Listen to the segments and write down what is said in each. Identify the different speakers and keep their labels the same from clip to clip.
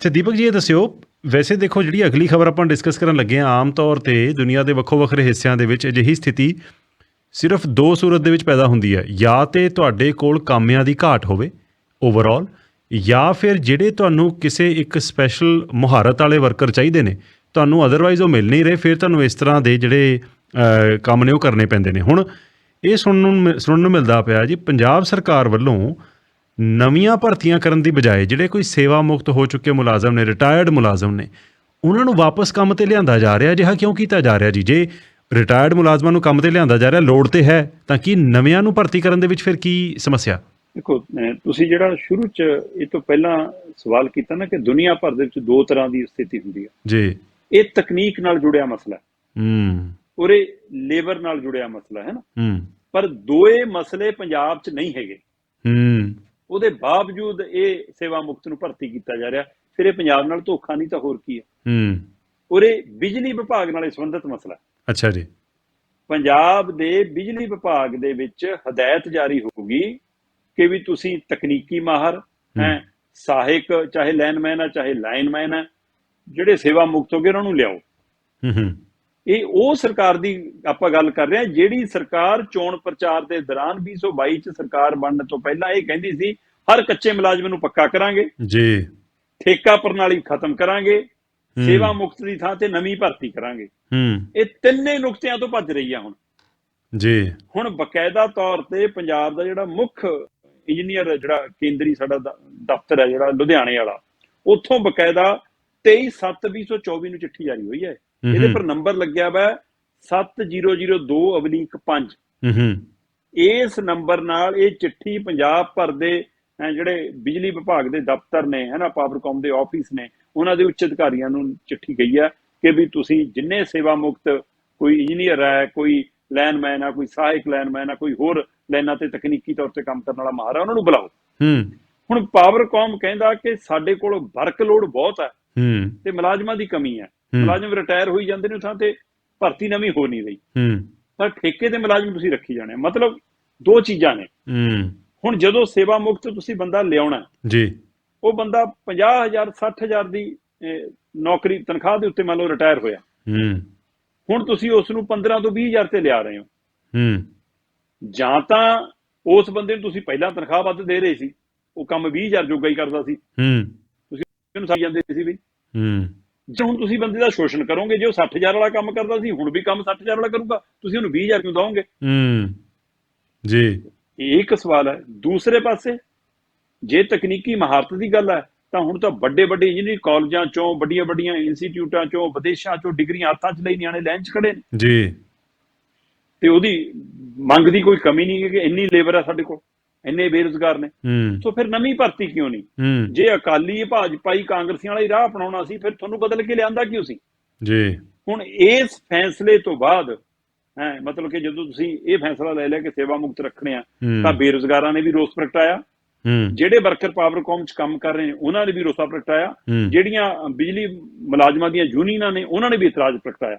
Speaker 1: ਅੱਛਾ, ਦੀਪਕ ਜੀ ਇਹ ਦੱਸਿਓ, ਵੈਸੇ ਦੇਖੋ ਜਿਹੜੀ ਅਗਲੀ ਖਬਰ ਆਪਾਂ ਡਿਸਕਸ ਕਰਨ ਲੱਗੇ ਹਾਂ, ਆਮ ਤੌਰ ਤੇ ਦੁਨੀਆ ਦੇ ਵੱਖੋ ਵੱਖਰੇ ਹਿੱਸਿਆਂ ਦੇ ਵਿੱਚ ਅਜਿਹੀ ਸਥਿਤੀ ਸਿਰਫ ਦੋ ਸੂਰਤ ਦੇ ਵਿੱਚ ਪੈਦਾ ਹੁੰਦੀ ਹੈ, ਜਾਂ ਤੇ ਤੁਹਾਡੇ ਕੋਲ ਕਾਮਿਆਂ ਦੀ ਘਾਟ ਹੋਵੇ ਓਵਰਆਲ ਜਾਂ ਫਿਰ ਜਿਹੜੇ ਤੁਹਾਨੂੰ ਕਿਸੇ ਇੱਕ ਸਪੈਸ਼ਲ ਮੁਹਾਰਤ ਵਾਲੇ ਵਰਕਰ ਚਾਹੀਦੇ ਨੇ, ਤੁਹਾਨੂੰ ਅਦਰਵਾਈਜ਼ ਉਹ ਮਿਲ ਨਹੀਂ ਰਹੇ, ਫਿਰ ਤੁਹਾਨੂੰ ਇਸ ਤਰ੍ਹਾਂ ਦੇ ਜਿਹੜੇ ਕੰਮ ਨੇ ਉਹ ਕਰਨੇ ਪੈਂਦੇ ਨੇ। ਹੁਣ, ਇਹ ਸੁਣਨ ਨੂੰ ਮਿ- ਸੁਣਨ ਨੂੰ ਮਿਲਦਾ ਪਿਆ ਜੀ, ਪੰਜਾਬ ਸਰਕਾਰ ਵੱਲੋਂ ਨਵੀਆਂ ਭਰਤੀਆਂ ਕਰਨ ਦੀ ਬਜਾਏ ਜਿਹੜੇ ਕੋਈ ਸੇਵਾ ਮੁਕਤ ਹੋ ਚੁੱਕੇ ਮੁਲਾਜ਼ਮ ਨੇ ਰਿਟਾਇਰਡ ਮੁਲਾਜ਼ਮ ਨੇ ਉਹਨਾਂ ਨੂੰ ਵਾਪਸ ਕੰਮ ਤੇ ਲਿਆਂਦਾ ਜਾ ਰਿਹਾ ਜਿਹਾ ਕਿਉਂ ਕੀਤਾ ਜਾ ਰਿਹਾ ਜੀ? ਜੇ ਰਿਟਾਇਰਡ ਮੁਲਾਜ਼ਮਾਂ ਨੂੰ ਕੰਮ ਤੇ ਲਿਆਂਦਾ ਜਾ ਰਿਹਾ ਲੋੜ ਤੇ ਹੈ ਤਾਂ ਕੀ ਨਵਿਆਂ ਨੂੰ ਭਰਤੀ ਕਰਨ ਦੇ ਵਿੱਚ ਫਿਰ ਕੀ ਸਮੱਸਿਆ?
Speaker 2: ਦੇਖੋ ਤੁਸੀਂ ਜਿਹੜਾ ਸ਼ੁਰੂ ਚ ਇਹ ਤੋਂ ਪਹਿਲਾਂ ਸਵਾਲ ਕੀਤਾ ਨਾ ਕਿ ਦੁਨੀਆ ਭਰ ਦੇ ਵਿੱਚ ਦੋ ਤਰ੍ਹਾਂ ਦੀ ਸਥਿਤੀ ਹੁੰਦੀ ਹੈ।
Speaker 1: ਜੀ।
Speaker 2: ਇਹ ਤਕਨੀਕ ਨਾਲ ਜੁੜਿਆ ਮਸਲਾ ਹੈ।
Speaker 1: ਹੂੰ।
Speaker 2: ਔਰ ਇਹ ਲੇਬਰ ਨਾਲ ਜੁੜਿਆ ਮਸਲਾ ਹੈ ਨਾ।
Speaker 1: ਹੂੰ।
Speaker 2: ਪਰ ਦੋਏ ਮਸਲੇ ਪੰਜਾਬ 'ਚ ਨਹੀਂ ਹੈਗੇ।
Speaker 1: ਹੂੰ।
Speaker 2: ਉਹਦੇ ਬਾਵਜੂਦ ਇਹ ਸੇਵਾ ਮੁਕਤ ਨੂੰ ਭਰਤੀ ਕੀਤਾ ਜਾ ਰਿਹਾ ਫਿਰ ਇਹ ਪੰਜਾਬ ਨਾਲ ਧੋਖਾ ਨਹੀਂ ਤਾਂ ਹੋਰ ਕੀ ਹੈ?
Speaker 1: ਹੂੰ।
Speaker 2: ਇਹ ਬਿਜਲੀ ਵਿਭਾਗ ਨਾਲ ਸੰਬੰਧਿਤ ਮਸਲਾ।
Speaker 1: ਅੱਛਾ ਜੀ।
Speaker 2: ਪੰਜਾਬ ਦੇ ਬਿਜਲੀ ਵਿਭਾਗ ਦੇ ਵਿੱਚ ਹਦਾਇਤ ਜਾਰੀ ਹੋਊਗੀ ਕਿ ਵੀ ਤੁਸੀਂ ਤਕਨੀਕੀ ਮਾਹਰ ਹੈ। ਸਹਾਇਕ ਚਾਹੇ ਲਾਈਨਮੈਨ ਹੈ ਚਾਹੇ ਲਾਈਨਮੈਨ ਹੈ ਜਿਹੜੇ ਸੇਵਾ ਮੁਕਤ ਹੋ ਗਏ ਉਹਨਾਂ ਨੂੰ ਲਿਆਓ।
Speaker 1: ਹੂੰ ਹੂੰ।
Speaker 2: ਇਹ ਉਹ ਸਰਕਾਰ ਦੀ ਆਪਾਂ ਗੱਲ ਕਰ ਰਹੇ ਹਾਂ ਜਿਹੜੀ ਸਰਕਾਰ ਚੋਣ ਪ੍ਰਚਾਰ ਦੇ ਦੌਰਾਨ 2022 ਚ ਸਰਕਾਰ ਬਣਨ ਤੋਂ ਪਹਿਲਾਂ ਇਹ ਕਹਿੰਦੀ ਸੀ ਹਰ ਕੱਚੇ ਮੁਲਾਜ਼ਮ ਨੂੰ ਪੱਕਾ ਕਰਾਂਗੇ।
Speaker 1: ਜੀ।
Speaker 2: ਠੇਕਾ ਪ੍ਰਣਾਲੀ ਖਤਮ ਕਰਾਂਗੇ। ਸੇਵਾ ਮੁਕਤ ਦੀ ਥਾਂ ਤੇ ਨਵੀਂ ਭਰਤੀ ਕਰਾਂਗੇ।
Speaker 1: ਹੂੰ।
Speaker 2: ਇਹ ਤਿੰਨੇ ਨੁਕਤਿਆਂ ਤੋਂ ਭੱਜ ਰਹੀ ਆ ਹੁਣ।
Speaker 1: ਜੀ। ਇੱਕ
Speaker 2: ਬਕਾਇਦਾ ਤੌਰ ਤੇ ਪੰਜਾਬ ਦਾ ਜਿਹੜਾ ਮੁੱਖ ਇੰਜੀਨੀਅਰ ਜਿਹੜਾ ਕੇਂਦਰੀ ਸਾਡਾ ਦਫ਼ਤਰ ਹੈ ਜਿਹੜਾ ਲੁਧਿਆਣੇ ਵਾਲਾ ਉੱਥੋਂ ਬਕਾਇਦਾ 23/7/2024 ਨੂੰ ਚਿੱਠੀ ਜਾਰੀ ਹੋਈ ਹੈ। ਇਹਦੇ ਪਰ ਨੰਬਰ ਲੱਗਿਆ ਵਾ 7002 ਅਵਲੀਕ 5
Speaker 1: ਹੂੰ।
Speaker 2: ਇਸ ਨੰਬਰ ਨਾਲ ਇਹ ਚਿੱਠੀ ਪੰਜਾਬ ਭਰ ਦੇ ਜਿਹੜੇ ਬਿਜਲੀ ਵਿਭਾਗ ਦੇ ਦਫ਼ਤਰ ਨੇ ਹੈ ਨਾ ਪਾਵਰਕਾਮ ਦੇ ਆਫਿਸ ਨੇ ਉਹਨਾਂ ਦੇ ਉੱਚ ਅਧਿਕਾਰੀਆਂ ਨੂੰ ਚਿੱਠੀ ਗਈ ਹੈ ਕਿ ਵੀ ਤੁਸੀਂ ਜਿੰਨੇ ਸੇਵਾ ਮੁਕਤ ਕੋਈ ਇੰਜੀਨੀਅਰ ਹੈ ਕੋਈ ਲਾਈਨਮੈਨ ਆ ਕੋਈ ਸਹਾਇਕ ਲਾਈਨਮੈਨ ਆ ਕੋਈ ਹੋਰ ਲਾਈਨਾਂ ਤੇ ਤਕਨੀਕੀ ਤੌਰ ਤੇ ਕੰਮ ਕਰਨ ਵਾਲਾ ਮਾਹਰ ਹੈ ਉਹਨਾਂ ਨੂੰ ਬੁਲਾਓ।
Speaker 1: ਹੂੰ।
Speaker 2: ਹੁਣ ਪਾਵਰਕਾਮ ਕਹਿੰਦਾ ਕਿ ਸਾਡੇ ਕੋਲ ਵਰਕਲੋਡ ਬਹੁਤ ਹੈ
Speaker 1: ਹੂੰ।
Speaker 2: ਤੇ ਮੁਲਾਜ਼ਮਾਂ ਦੀ ਕਮੀ ਹੂੰ। ਮੁਲਾਜ਼ਮ ਰਿਟਾਇਰ ਹੋਈ ਜਾਂਦੇ ਨੇ ਥਾਂ ਤੇ ਭਰਤੀ ਨਵੀਂ ਹੋ ਨਹੀਂ ਰਹੀ।
Speaker 1: ਹੂੰ।
Speaker 2: ਪਰ ਠੇਕੇ ਦੇ ਮੁਲਾਜ਼ਮ ਤੁਸੀਂ ਰੱਖੀ ਜਾਣੇ। ਮਤਲਬ ਦੋ ਚੀਜ਼ਾਂ ਨੇ।
Speaker 1: ਹੂੰ।
Speaker 2: ਹੁਣ ਜਦੋਂ ਸੇਵਾ ਮੁਕਤ ਤੁਸੀਂ ਬੰਦਾ ਲਿਆਉਣਾ
Speaker 1: ਜੀ।
Speaker 2: ਉਹ ਬੰਦਾ 50000 60000 ਦੀ ਨੌਕਰੀ ਤਨਖਾਹ ਦੇ ਉੱਤੇ ਮੰਨ ਲਓ ਰਿਟਾਇਰ ਹੋਇਆ।
Speaker 1: ਹੂੰ।
Speaker 2: ਹੁਣ ਤੁਸੀਂ ਉਸ ਨੂੰ 15 ਤੋਂ 20000 ਤੇ ਲਿਆ ਰਹੇ ਹੋ।
Speaker 1: ਹੂੰ।
Speaker 2: ਜਾਂ ਤਾਂ ਉਸ ਬੰਦੇ ਨੂੰ ਤੁਸੀਂ ਪਹਿਲਾਂ ਤਨਖਾਹ ਵੱਧ ਦੇ ਰਹੇ ਸੀ। ਉਹ ਕੰਮ 20000 ਜੋਗਾ ਹੀ ਕਰਦਾ ਸੀ।
Speaker 1: ਹੂੰ।
Speaker 2: ਉਹਨੂੰ ਸਾਈ ਜਾਂਦੇ ਸੀ ਵੀ
Speaker 1: ਹੂੰ।
Speaker 2: ਜੇ ਹੁਣ ਤੁਸੀਂ ਬੰਦੇ ਦਾ ਸ਼ੋਸ਼ਣ ਕਰੋਗੇ ਜੇ ਉਹ 60000 ਵਾਲਾ ਕੰਮ ਕਰਦਾ ਸੀ ਹੁਣ ਵੀ ਕੰਮ 60000 ਵਾਲਾ ਕਰੂਗਾ ਤੁਸੀਂ ਉਹਨੂੰ 20000 ਕਿਉਂ ਦਓਗੇ
Speaker 1: ਹੂੰ ਜੀ।
Speaker 2: ਇਹ ਇੱਕ ਸਵਾਲ ਹੈ। ਦੂਸਰੇ ਪਾਸੇ ਜੇ ਤਕਨੀਕੀ ਮਹਾਰਤ ਦੀ ਗੱਲ ਹੈ ਤਾਂ ਹੁਣ ਤਾਂ ਵੱਡੇ ਵੱਡੇ ਇੰਜੀਨੀਅਰਿੰਗ ਕਾਲਜਾਂ ਚੋਂ ਵੱਡੀਆਂ ਵੱਡੀਆਂ ਇੰਸਟੀਚਿਊਟਾਂ ਚੋਂ ਵਿਦੇਸ਼ਾਂ ਚੋਂ ਡਿਗਰੀਆਂ ਹੱਥਾਂ 'ਚ ਲਈ ਨਿਆਣੇ ਲਾਈਨ 'ਚ ਖੜੇ ਨੇ।
Speaker 1: ਜੀ।
Speaker 2: ਤੇ ਉਹਦੀ ਮੰਗ ਦੀ ਕੋਈ ਕਮੀ ਨਹੀਂ ਹੈ ਕਿ ਇੰਨੀ ਲੇਬਰ ਹੈ ਸਾਡੇ ਕੋਲ। ਇੰਨੇ ਬੇਰੁਜ਼ਗਾਰ ਨੇ। ਸੋ ਫਿਰ ਨਵੀਂ ਭਰਤੀ ਕਿਉਂ ਨਹੀਂ? ਜੇ ਅਕਾਲੀ ਭਾਜਪਾਈ ਕਾਂਗਰਸੀਆਂ ਵਾਲਾ ਹੀ ਰਾਹ ਅਪਣਾਉਣਾ ਸੀ ਫਿਰ ਤੁਹਾਨੂੰ ਬਦਲ ਕੇ ਲਿਆਂਦਾ ਕਿਉਂ ਸੀ?
Speaker 1: ਜੀ।
Speaker 2: ਹੁਣ ਇਸ ਫੈਸਲੇ ਤੋਂ ਬਾਅਦ ਹੈ ਮਤਲਬ ਕਿ ਜਦੋਂ ਤੁਸੀਂ ਇਹ ਫੈਸਲਾ ਲੈ ਲਿਆ ਕਿ ਸੇਵਾ ਮੁਕਤ ਰੱਖਣੇ ਆ ਤਾਂ ਬੇਰੁਜ਼ਗਾਰਾਂ ਨੇ ਵੀ ਰੋਸ ਪ੍ਰਗਟਾਇਆ। ਜਿਹੜੇ ਵਰਕਰ ਪਾਵਰਕਾਮ 'ਚ ਕੰਮ ਕਰ ਰਹੇ ਨੇ ਉਹਨਾਂ ਨੇ ਵੀ ਰੋਸਾ ਪ੍ਰਗਟਾਇਆ। ਜਿਹੜੀਆਂ ਬਿਜਲੀ ਮੁਲਾਜ਼ਮਾਂ ਦੀਆਂ ਯੂਨੀਅਨਾਂ ਨੇ ਉਹਨਾਂ ਨੇ ਵੀ ਇਤਰਾਜ਼ ਪ੍ਰਗਟਾਇਆ।